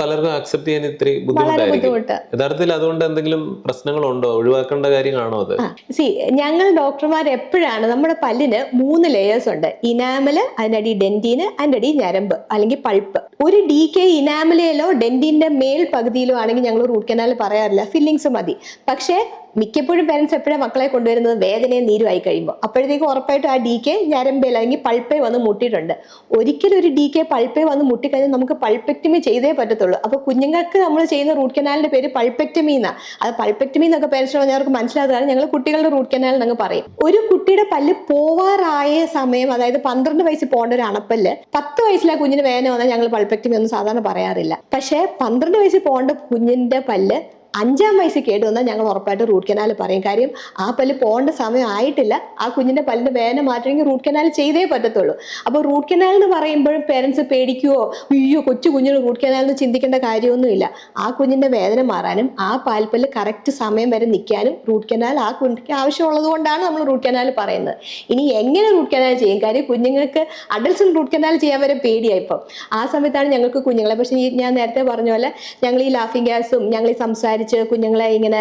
പലർക്കും അക്സെപ്റ്റ് ചെയ്യാൻ ഇത്ര ബുദ്ധിമുട്ടായിരിക്കും. യഥാർത്ഥത്തിൽ അതുകൊണ്ട് എന്തെങ്കിലും പ്രശ്നങ്ങളുണ്ടോ? ഒഴിവാക്കേണ്ട കാര്യമാണോ അത്? സി ഞങ്ങൾ ഡോക്ടർമാർ എപ്പോഴാണ് നമ്മുടെ പല്ലിന് മൂന്ന് ലെയേഴ്സ് ഉണ്ട്. ഇനാമൽ അതിനടി ഡെന്റീന് അതിനടി അടി ഞരമ്പ് അല്ലെങ്കിൽ പൾപ്പ് ഒരു ഡി കെ ഇനാമലയിലോ ഡെന്റിന്റെ മേൽ പകുതിയിലോ ആണെങ്കിൽ ഞങ്ങൾ റൂട്ട് കനാൽ പറയാറില്ല. ഫില്ലിങ്സ് മതി. പക്ഷേ മിക്കപ്പോഴും പേരൻസ് എപ്പോഴും മക്കളെ കൊണ്ടുവരുന്നത്? വേദനയും നീരുമായി കഴിയുമ്പോൾ. അപ്പോഴത്തേക്കും ഉറപ്പായിട്ടും ആ ഡി കെ ഞരമ്പേൽ അല്ലെങ്കിൽ പൾപ്പേ വന്ന് മുട്ടിയിട്ടുണ്ട്. ഒരിക്കലും ഒരു ഡി കെ പൾപ്പേ വന്ന് മുട്ടിക്കഴിഞ്ഞാൽ നമുക്ക് പൾപ്പെക്ടമി ചെയ്തേ പറ്റത്തുള്ളൂ. അപ്പോൾ കുഞ്ഞുങ്ങൾക്ക് നമ്മൾ ചെയ്യുന്ന റൂട്ട് കനാലിന്റെ പേര് പൾപ്പെക്ടമി എന്നാണ് അത് പൾപ്പെക്ടമി എന്നൊക്കെ പേരൻസ് പറഞ്ഞവർക്ക് മനസ്സിലാകാതെ ഞങ്ങൾ കുട്ടികളുടെ റൂട്ട് കനാൽ എന്നങ്ങ് പറയും. ഒരു കുട്ടിയുടെ പല്ല് പോവാറായ സമയം അതായത് പന്ത്രണ്ട് വയസ്സ് പോകേണ്ട ഒരു അണപ്പല്ല് പത്ത് വയസ്സിൽ ആ കുഞ്ഞിന് വേദന വന്നാൽ ഞങ്ങൾ പൾപ്പെക്ടമി ഒന്നും സാധാരണ പറയാറില്ല. പക്ഷേ പന്ത്രണ്ട് വയസ്സിൽ പോകേണ്ട കുഞ്ഞിന്റെ പല്ല് അഞ്ചാം വയസ്സിൽ കേട്ടു വന്നാൽ ഞങ്ങൾ ഉറപ്പായിട്ട് റൂട്ട് കനാൽ പറയും. കാര്യം ആ പല്ല് പോകേണ്ട സമയം ആയിട്ടില്ല. ആ കുഞ്ഞിന്റെ പല്ലിന് വേദന മാറ്റണമെങ്കിൽ റൂട്ട് കനാൽ ചെയ്തേ പറ്റത്തുള്ളൂ. അപ്പോൾ റൂട്ട് കനാൽ എന്ന് പറയുമ്പോഴും പേരൻസ് പേടിക്കുവോ? അയ്യോ കൊച്ചു കുഞ്ഞിന് റൂട്ട് കനാൽ എന്ന് ചിന്തിക്കേണ്ട കാര്യമൊന്നുമില്ല. ആ കുഞ്ഞിന്റെ വേദന മാറാനും ആ പാൽപ്പല്ല് കറക്റ്റ് സമയം വരെ നിൽക്കാനും റൂട്ട് കനാൽ ആ കുഞ്ഞിക്ക് ആവശ്യമുള്ളത് കൊണ്ടാണ് നമ്മൾ റൂട്ട് കനാൽ പറയുന്നത്. ഇനി എങ്ങനെ റൂട്ട് കനാൽ ചെയ്യും? കാര്യം കുഞ്ഞുങ്ങൾക്ക് അഡൽസിന് റൂട്ട് കനാൽ ചെയ്യാൻ വരെ പേടിയായി ഇപ്പം. ആ സമയത്താണ് ഞങ്ങൾക്ക് കുഞ്ഞുങ്ങളെ. പക്ഷേ ഞാൻ നേരത്തെ പറഞ്ഞ പോലെ ഞങ്ങൾ ഈ ലാഫിംഗ് ഗ്യാസും ഞങ്ങൾ ഈ സംസാരിച്ച് കുഞ്ഞുങ്ങളെ ഇങ്ങനെ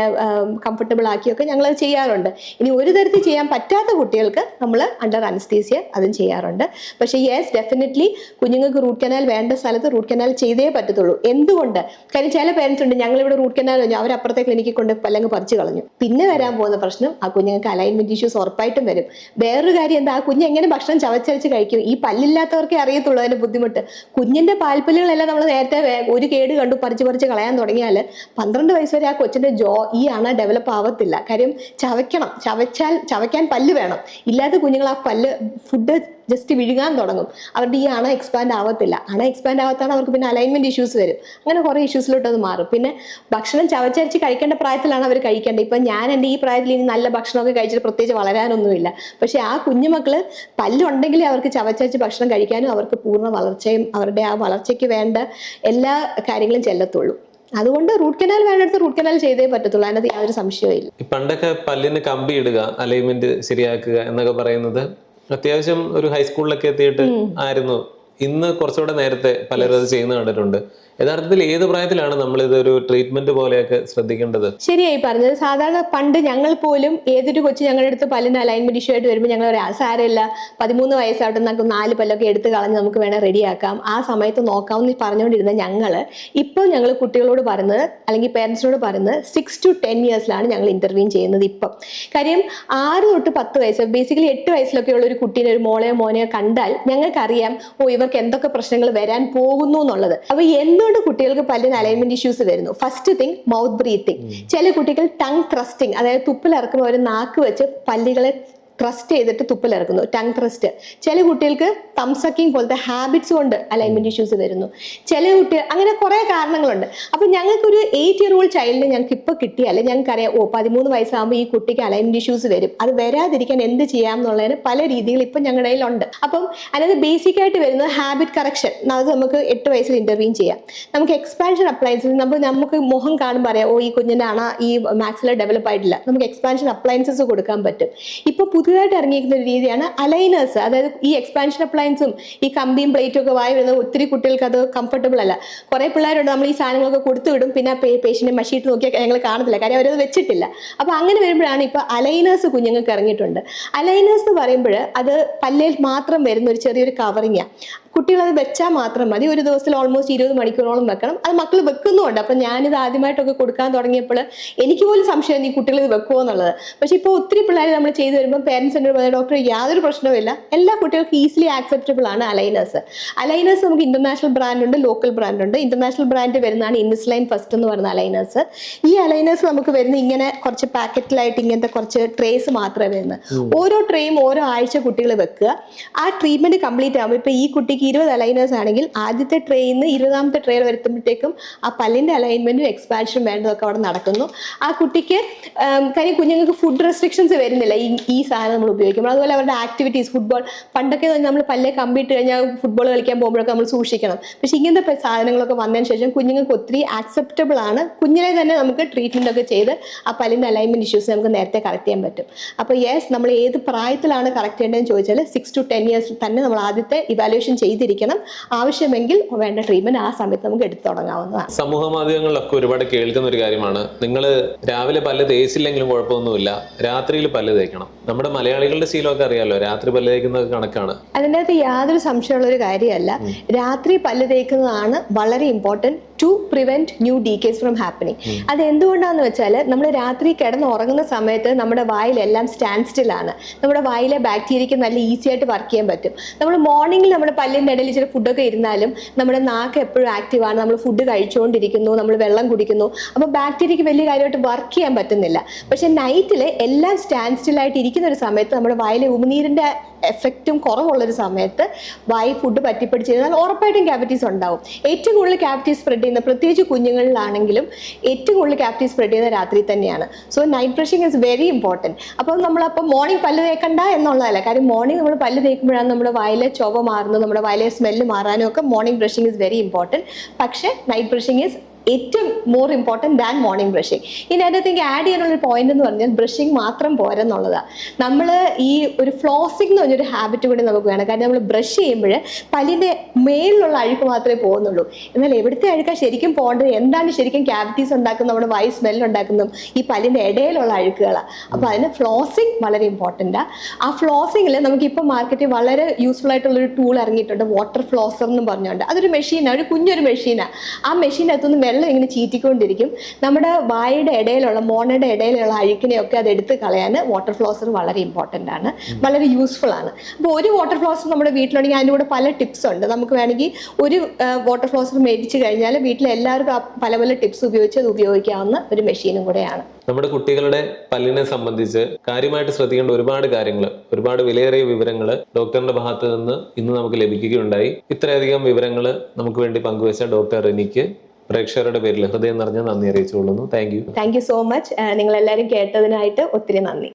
കംഫർട്ടബിൾ ആക്കിയൊക്കെ ഞങ്ങൾ ചെയ്യാറുണ്ട്. ഇനി ഒരു തരത്തിൽ ചെയ്യാൻ പറ്റാത്ത കുട്ടികൾക്ക് നമ്മൾ അണ്ടർ അനസ്തീസിയ അതും ചെയ്യാറുണ്ട്. പക്ഷേ യെസ് ഡെഫിനറ്റ്ലി കുഞ്ഞുങ്ങൾക്ക് റൂട്ട് കനാൽ വേണ്ട സ്ഥലത്ത് റൂട്ട് കനാൽ ചെയ്തേ പറ്റത്തുള്ളൂ. എന്തുകൊണ്ട്? കാര്യം ചില പേരൻസ് ഉണ്ട് ഞങ്ങളിവിടെ റൂട്ട് കനാൽ കഴിഞ്ഞു അവരപ്പുറത്തെ ക്ലിനിക്കിൽ കൊണ്ട് പല്ലങ്ങ് പറിച്ചു കളഞ്ഞു. പിന്നെ വരാൻ പോകുന്ന പ്രശ്നം ആ കുഞ്ഞുങ്ങൾക്ക് അലൈൻമെന്റ് ഇഷ്യൂസ് ഉറപ്പായിട്ടും വരും. വേറൊരു കാര്യം എന്താ ആ കുഞ്ഞ് എങ്ങനെ ഭക്ഷണം ചവച്ചരച്ച് കഴിക്കും? ഈ പല്ലില്ലാത്തവർക്കേ അറിയത്തുള്ളൂ അതിന്റെ ബുദ്ധിമുട്ട്. കുഞ്ഞിന്റെ പാൽപ്പല്ലുകളെല്ലാം നമ്മൾ നേരത്തെ ഒരു കേട് കണ്ടു പറിച്ച് പറിച്ച് കളയാൻ തുടങ്ങിയാൽ പന്ത്രണ്ട് വയസ്സ് വരെ ആ കൊച്ചിന്റെ ജോ ഈ അണ ഡെവലപ്പ് ആവത്തില്ല. കാര്യം ചവയ്ക്കണം. ചവച്ചാൽ ചവയ്ക്കാൻ പല്ല് വേണം. ഇല്ലാത്ത കുഞ്ഞുങ്ങൾ ആ പല്ല് ഫുഡ് ജസ്റ്റ് വിഴുകാൻ തുടങ്ങും. അവരുടെ ഈ അണ എക്സ്പാൻഡ് ആവത്തില്ല. അണ എക്സ്പാൻഡ് ആവാത്താണ് അവർക്ക് പിന്നെ അലൈൻമെന്റ് ഇഷ്യൂസ് വരും. അങ്ങനെ കുറേ ഇഷ്യൂസിലോട്ട് അത് മാറും. പിന്നെ ഭക്ഷണം ചവച്ചരച്ച് കഴിക്കേണ്ട പ്രായത്തിലാണ് അവർ കഴിക്കേണ്ടത്. ഇപ്പം ഞാൻ എന്റെ ഈ പ്രായത്തിൽ ഇനി നല്ല ഭക്ഷണമൊക്കെ കഴിച്ചിട്ട് പ്രത്യേകിച്ച് വളരാനൊന്നുമില്ല. പക്ഷേ ആ കുഞ്ഞുമക്കൾ പല്ലുണ്ടെങ്കിലേ അവർക്ക് ചവച്ചരച്ച് ഭക്ഷണം കഴിക്കാനും അവർക്ക് പൂർണ വളർച്ചയും അവരുടെ ആ വളർച്ചയ്ക്ക് വേണ്ട എല്ലാ കാര്യങ്ങളും ചെല്ലത്തുള്ളൂ. അതുകൊണ്ട് റൂട്ട് കനാൽ വേണ്ടടുത്ത് റൂട്ട് കനാൽ ചെയ്തേ പറ്റത്തുള്ളൂ. അതിനകത്ത് യാതൊരു ഈ പണ്ടൊക്കെ പല്ലിന് കമ്പി ഇടുക അലൈൻമെന്റ് ശരിയാക്കുക എന്നൊക്കെ പറയുന്നത് അത്യാവശ്യം ഒരു ഹൈസ്കൂളിലൊക്കെ എത്തിയിട്ട് ആയിരുന്നു. ഇന്ന് കുറച്ചുകൂടെ നേരത്തെ പലരും അത് ചെയ്യുന്ന കണ്ടിട്ടുണ്ട്. യഥാർത്ഥത്തിൽ ഏത് പ്രായത്തിലാണ് നമ്മൾ ഇതൊരു ട്രീറ്റ്മെന്റ് പോലെയൊക്കെ ശ്രദ്ധിക്കേണ്ടത്? ശരിയായി പറഞ്ഞത്. സാധാരണ പണ്ട് ഞങ്ങൾ പോലും ഏതൊരു കൊച്ചു ഞങ്ങളുടെ അടുത്ത് പല്ലിന് അലൈൻമെന്റ് ഇഷ്യൂ ആയിട്ട് വരുമ്പോൾ ഞങ്ങൾ പറയാം സാരമില്ല. പതിമൂന്ന് വയസ്സായിട്ട് നമുക്ക് നാല് പല്ലൊക്കെ എടുത്ത് കളഞ്ഞ് നമുക്ക് വേണേൽ റെഡിയാക്കാം ആ സമയത്ത് നോക്കാമെന്ന് പറഞ്ഞുകൊണ്ടിരുന്ന ഞങ്ങൾ ഇപ്പോൾ ഞങ്ങൾ കുട്ടികളോട് പറയുന്നത് അല്ലെങ്കിൽ പേരൻസിനോട് പറയുന്നത് സിക്സ് ടു ടെൻ ഇയേഴ്സിലാണ് ഞങ്ങൾ ഇന്റർവ്യൂ ചെയ്യുന്നത് ഇപ്പം. കാര്യം ആറ് തൊട്ട് പത്ത് വയസ്സ് ബേസിക്കലി എട്ട് വയസ്സിലൊക്കെ ഉള്ള ഒരു കുട്ടീനെ ഒരു മോളെയോ മോനെയോ കണ്ടാൽ ഞങ്ങൾക്കറിയാം ഓ ഇവർക്ക് എന്തൊക്കെ പ്രശ്നങ്ങൾ വരാൻ പോകുന്നു എന്നുള്ളത്. അപ്പൊ എന്തുകൊണ്ട് കുട്ടികൾക്ക് പല്ലിന് അലൈൻമെന്റ് ഇഷ്യൂസ് വരുന്നു? ഫസ്റ്റ് തിങ് മൗത്ത് ബ്രീത്തിങ് ചില കുട്ടികൾ ടങ് ത്രസ്റ്റിംഗ് അതായത് തുപ്പിലിറക്കുമ്പോൾ ഒരു നാക്ക് വെച്ച് പല്ലുകളെ ട്രസ്റ്റ് ചെയ്തിട്ട് തുപ്പലിറക്കുന്നു. ടങ് ട്രസ്റ്റ് ചില കുട്ടികൾക്ക് തംസക്കിങ് പോലത്തെ ഹാബിറ്റ്സ് കൊണ്ട് അലൈൻമെന്റ് ഇഷ്യൂസ് വരുന്നു. ചില കുട്ടികൾ അങ്ങനെ കുറെ കാരണങ്ങളുണ്ട്. അപ്പൊ ഞങ്ങൾക്കൊരു എയ്റ്റ് ഇയർ ഓൾഡ് ചൈൽഡിനെ ഞങ്ങൾക്ക് ഇപ്പൊ കിട്ടിയാൽ ഞങ്ങൾക്കറിയാം ഓ പതിമൂന്ന് വയസ്സാകുമ്പോൾ ഈ കുട്ടിക്ക് അലൈൻമെന്റ് ഇഷ്യൂസ് വരും. അത് വരാതിരിക്കാൻ എന്ത് ചെയ്യാം എന്നുള്ളതിന് പല രീതികൾ ഇപ്പൊ ഞങ്ങളുടെ കയ്യിലുണ്ട്. അപ്പം അതായത് ബേസിക് ആയിട്ട് വരുന്നത് ഹാബിറ്റ് കറക്ഷൻ അത് നമുക്ക് എട്ട് വയസ്സിൽ ഇന്റർവ്യൂ ചെയ്യാം. നമുക്ക് എക്സ്പാൻഷൻ അപ്ലയൻസസ് നമ്മൾ നമുക്ക് മുഖം കാണുമ്പോൾ അറിയാം ഓ ഈ കുഞ്ഞിന്റെ അണ ഈ മാത്സിലെ ഡെവലപ്പ് ആയിട്ടില്ല. നമുക്ക് എക്സ്പാൻഷൻ അപ്ലയൻസസ് കൊടുക്കാൻ പറ്റും. ഇപ്പൊ പുതുതായിട്ട് ഇറങ്ങിയിരിക്കുന്ന ഒരു രീതിയാണ് അലൈനേഴ്സ് അതായത് ഈ എക്സ്പാൻഷൻ അപ്ലയൻസും ഈ കമ്പിയും പ്ലേറ്റും ഒക്കെ വായി വരുന്നത് ഒത്തിരി കുട്ടികൾക്ക് അത് കംഫർട്ടബിൾ അല്ല. കുറെ പിള്ളേരുണ്ട്. നമ്മൾ ഈ സാധനങ്ങളൊക്കെ കൊടുത്തു വിടും. പിന്നെ പേഷ്യന്റ് മഷീട്ട് നോക്കിയാൽ ഞങ്ങൾ കാണത്തില്ല. കാര്യം അവരത് വെച്ചിട്ടില്ല. അപ്പൊ അങ്ങനെ വരുമ്പോഴാണ് ഇപ്പൊ അലൈനേഴ്സ് കുഞ്ഞുങ്ങൾക്ക് ഇറങ്ങിയിട്ടുണ്ട്. അലൈനേഴ്സ് എന്ന് പറയുമ്പോൾ അത് പല്ലേൽ മാത്രം വരുന്ന ഒരു ചെറിയൊരു കവറിങ്ങാണ് കുട്ടികൾ അത് വെച്ചാൽ മാത്രം മതി. ഒരു ദിവസത്തിൽ ഓൾമോസ്റ്റ് ഇരുപത് മണിക്കൂറോളം വെക്കണം. അത് മക്കൾ വെക്കുന്നുണ്ട്. അപ്പം ഞാനിത് ആദ്യമായിട്ടൊക്കെ കൊടുക്കാൻ തുടങ്ങിയപ്പോൾ എനിക്ക് പോലും സംശയം ഈ കുട്ടികൾ ഇത് വെക്കുമോ എന്നുള്ളത്. പക്ഷേ ഇപ്പോൾ ഒത്തിരി പിള്ളേർ നമ്മൾ ചെയ്തു വരുമ്പോൾ പേരൻസ് എന്നോട് പറഞ്ഞ ഡോക്ടർ യാതൊരു പ്രശ്നവുമില്ല എല്ലാ കുട്ടികൾക്കും ഈസിലി ആക്സെപ്റ്റബിൾ ആണ് അലൈനേഴ്സ് അലൈനേഴ്സ് നമുക്ക് ഇന്റർനാഷണൽ ബ്രാൻഡ് ഉണ്ട് ലോക്കൽ ബ്രാൻഡ് ഉണ്ട്. ഇന്റർനാഷണൽ ബ്രാൻഡ് വരുന്നതാണ് ഇൻവിസ്ലൈൻ ഫസ്റ്റ് എന്ന് പറയുന്ന അലൈനേഴ്സ് ഈ അലൈനേഴ്സ് നമുക്ക് വരുന്ന ഇങ്ങനെ കുറച്ച് പാക്കറ്റിലായിട്ട് ഇങ്ങനത്തെ കുറച്ച് ട്രേസ് മാത്രമേ വരുന്നത്. ഓരോ ട്രേയും ഓരോ ആഴ്ച കുട്ടികൾ വെക്കുക. ആ ട്രീറ്റ്മെന്റ് കംപ്ലീറ്റ് ആകുമ്പോൾ ഇപ്പൊ ഈ കുട്ടിക്ക് ഇരുപത് അലൈനേഴ്സ് ആണെങ്കിൽ ആദ്യത്തെ ട്രേയിൽ നിന്ന് ഇരുപതാമത്തെ ട്രേയിൽ വരുത്തുമ്പോഴത്തേക്കും ആ പല്ലിന്റെ അലൈൻമെന്റും എക്സ്പാൻഷനും വേണ്ടതൊക്കെ അവിടെ നടക്കുന്നു. ആ കുട്ടിക്ക് കാര്യം കുഞ്ഞുങ്ങൾക്ക് ഫുഡ് റെസ്ട്രിക്ഷൻസ് വരുന്നില്ല. ഈ ഈ സാധനം നമ്മൾ ഉപയോഗിക്കുമ്പോൾ. അതുപോലെ അവരുടെ ആക്ടിവിറ്റീസ് ഫുട്ബോൾ പണ്ടൊക്കെ നമ്മൾ പല്ലെ കമ്പിട്ട് കഴിഞ്ഞാൽ ഫുട്ബോൾ കളിക്കാൻ പോകുമ്പോഴൊക്കെ നമ്മൾ സൂക്ഷിക്കണം. പക്ഷേ ഇങ്ങനത്തെ സാധനങ്ങളൊക്കെ വന്നതിന് ശേഷം കുഞ്ഞുങ്ങൾക്ക് ഒത്തിരി ആക്സെപ്റ്റബിൾ ആണ്. കുഞ്ഞിലെ തന്നെ നമുക്ക് ട്രീറ്റ്മെന്റ് ഒക്കെ ചെയ്ത് ആ പല്ലിന്റെ അലൈൻമെന്റ് ഇഷ്യൂസ് നമുക്ക് നേരത്തെ കറക്റ്റ് ചെയ്യാൻ പറ്റും. അപ്പോൾ യെസ് നമ്മൾ ഏത് പ്രായത്തിലാണ് കറക്റ്റ് ചെയ്യേണ്ടതെന്ന് ചോദിച്ചാൽ സിക്സ് ടു ടെൻ ഇയേഴ്സ് തന്നെ നമ്മൾ ആദ്യത്തെ ഇവാലുവേഷൻ ചെയ്തിരിക്കണം. ആവശ്യമെങ്കിൽ വേണ്ട ട്രീറ്റ്മെന്റ് ആ സമയത്ത് നമുക്ക് എടുത്തു തുടങ്ങാവുന്നതാണ്. സമൂഹ മാധ്യമങ്ങളിലൊക്കെ ഒരുപാട് കേൾക്കുന്ന ഒരു കാര്യമാണ്. നിങ്ങൾ രാവിലെ പല്ല് തേച്ചില്ലെങ്കിലും കുഴപ്പമൊന്നുമില്ല. രാത്രിയിൽ പല്ല് തേക്കണം. നമ്മുടെ മലയാളികളുടെ ശീലമൊക്കെ അറിയാലോ രാത്രി പല്ല് തേക്കുന്നത് കണക്കാണ്. അതിന്റെ അകത്ത് യാതൊരു സംശയമുള്ള ഒരു കാര്യമല്ല രാത്രി പല്ല് തേക്കുന്നതാണ് വളരെ important to prevent new decays from happening അത് എന്തുകൊണ്ടാന്ന് വെച്ചാൽ നമ്മൾ രാത്രി കിടന്ന് ഉറങ്ങുന്ന സമയത്ത് നമ്മുടെ വായിലെല്ലാം സ്റ്റാൻഡ് സ്റ്റിലാണ് നമ്മുടെ വായിലെ ബാക്ടീരിയക്ക് നല്ല ഈസി ആയിട്ട് വർക്ക് ചെയ്യാൻ പറ്റും. നമ്മൾ മോർണിംഗിൽ നമ്മുടെ പല്ലിന്റെ ഇടയിൽ ചില ഫുഡൊക്കെ ഇരുന്നാലും നമ്മുടെ നാക്ക് എപ്പോഴും ആക്റ്റീവാണ് നമ്മൾ ഫുഡ് കഴിച്ചുകൊണ്ടിരിക്കുന്നു നമ്മൾ വെള്ളം കുടിക്കുന്നു. അപ്പോൾ ബാക്ടീരിയക്ക് വലിയ കാര്യമായിട്ട് വർക്ക് ചെയ്യാൻ പറ്റുന്നില്ല. പക്ഷെ നൈറ്റിൽ എല്ലാം സ്റ്റാൻഡ് സ്റ്റിലായിട്ട് ഇരിക്കുന്ന ഒരു സമയത്ത് നമ്മുടെ വായിലെ ഉമിനീരിന്റെ എഫക്റ്റും കുറവുള്ളൊരു സമയത്ത് വായി ഫുഡ് പറ്റിപ്പിടിച്ചിരുന്നാൽ ഉറപ്പായിട്ടും ക്യാവിറ്റീസ് ഉണ്ടാവും. ഏറ്റവും കൂടുതൽ ക്യാവിറ്റീസ് സ്പ്രെഡ് ചെയ്യുന്ന പ്രത്യേകിച്ച് കുഞ്ഞുങ്ങളിലാണെങ്കിലും ഏറ്റവും കൂടുതൽ ക്യാവിറ്റീസ് സ്പ്രെഡ് ചെയ്യുന്നത് രാത്രി തന്നെയാണ്. So night brushing is very important അപ്പോൾ നമ്മളപ്പോൾ മോർണിംഗ് പല്ല് തേക്കണ്ട എന്നുള്ളതല്ല. കാര്യം മോർണിംഗ് നമ്മൾ പല്ല് തേക്കുമ്പോഴാണ് നമ്മുടെ വായിലെ ചുവ മാറുന്നത് നമ്മുടെ വായിലെ സ്മെല്ല് മാറാനും ഒക്കെ morning brushing is very important പക്ഷേ നൈറ്റ് ബ്രഷിംഗ് ഇസ് ഏറ്റവും more important than morning brushing ഇനി അതിനകത്തേക്ക് ആഡ് ചെയ്യാനുള്ള പോയിന്റ് എന്ന് പറഞ്ഞാൽ ബ്രഷിങ് മാത്രം പോരെന്നുള്ളതാണ് നമ്മൾ ഈ ഒരു ഫ്ലോസിംഗ് എന്ന് പറഞ്ഞൊരു ഹാബിറ്റ് കൂടി നമുക്ക് വേണം. കാരണം നമ്മൾ ബ്രഷ് ചെയ്യുമ്പോൾ പല്ലിന്റെ മേളിലുള്ള അഴുക്ക് മാത്രമേ പോകുന്നുള്ളൂ. എന്നാൽ എവിടുത്തെ അഴുക്കാണ് ശരിക്കും പോകേണ്ടത്? എന്താണ് ശരിക്കും ക്യാവിറ്റീസ് ഉണ്ടാക്കുന്ന നമ്മുടെ വൈ സ്മെല്ല് ഉണ്ടാക്കുന്നതും ഈ പല്ലിന്റെ ഇടയിലുള്ള അഴുക്കുകളാണ് അപ്പോൾ അതിന് ഫ്ലോസിങ് വളരെ ഇമ്പോർട്ടന്റാണ് ആ. ഫ്ലോസിങ്ങിൽ നമുക്കിപ്പോൾ മാർക്കറ്റിൽ വളരെ യൂസ്ഫുൾ ആയിട്ടുള്ളൊരു ടൂൾ ഇറങ്ങിയിട്ടുണ്ട്. വാട്ടർ ഫ്ലോസർ എന്ന് പറഞ്ഞുകൊണ്ട്. അതൊരു മെഷീനാണ് ഒരു കുഞ്ഞൊരു മെഷീനാണ് ആ. മെഷീനകത്തുനിന്ന് വെള്ളം ഇങ്ങനെ ചീറ്റിക്കൊണ്ടിരിക്കും. നമ്മുടെ വായുടെ ഇടയിലുള്ള മോണയുടെ ഇടയിലുള്ള അഴുക്കിനെയൊക്കെ അത് എടുത്ത് കളയാൻ വാട്ടർ ഫ്ലോസർ വളരെ ഇമ്പോർട്ടന്റ് ആണ്. വളരെ യൂസ്ഫുൾ ആണ്. അപ്പോൾ ഒരു വാട്ടർ ഫ്ലോസർ നമ്മുടെ വീട്ടിലുണ്ടെങ്കിൽ അതിന്റെ കൂടെ പല ടിപ്സ് ഉണ്ട്. നമുക്ക് വേണമെങ്കിൽ ഒരു വാട്ടർ ഫ്ലോസർ മേടിച്ച് കഴിഞ്ഞാൽ വീട്ടിലെ എല്ലാവർക്കും പല പല ടിപ്സ് ഉപയോഗിച്ച് അത് ഉപയോഗിക്കാവുന്ന ഒരു മെഷീനും കൂടെയാണ്. നമ്മുടെ കുട്ടികളുടെ പല്ലിനെ സംബന്ധിച്ച് കാര്യമായിട്ട് ശ്രദ്ധിക്കേണ്ട ഒരുപാട് കാര്യങ്ങൾ ഒരുപാട് വിലയേറിയ വിവരങ്ങൾ ഡോക്ടറിന്റെ ഭാഗത്ത് നിന്ന് ഇന്ന് നമുക്ക് ലഭിക്കുകയുണ്ടായി. ഇത്രയധികം വിവരങ്ങൾ നമുക്ക് വേണ്ടി പങ്കുവച്ച ഡോക്ടർ റെനിക്ക് പ്രേക്ഷകരുടെ പേരിൽ ഹൃദയം നിറഞ്ഞ നന്ദി അറിയിച്ചുകൊള്ളുന്നു. Thank you thank you so much നിങ്ങൾ എല്ലാവരും കേട്ടതിനായിട്ട് ഒത്തിരി നന്ദി.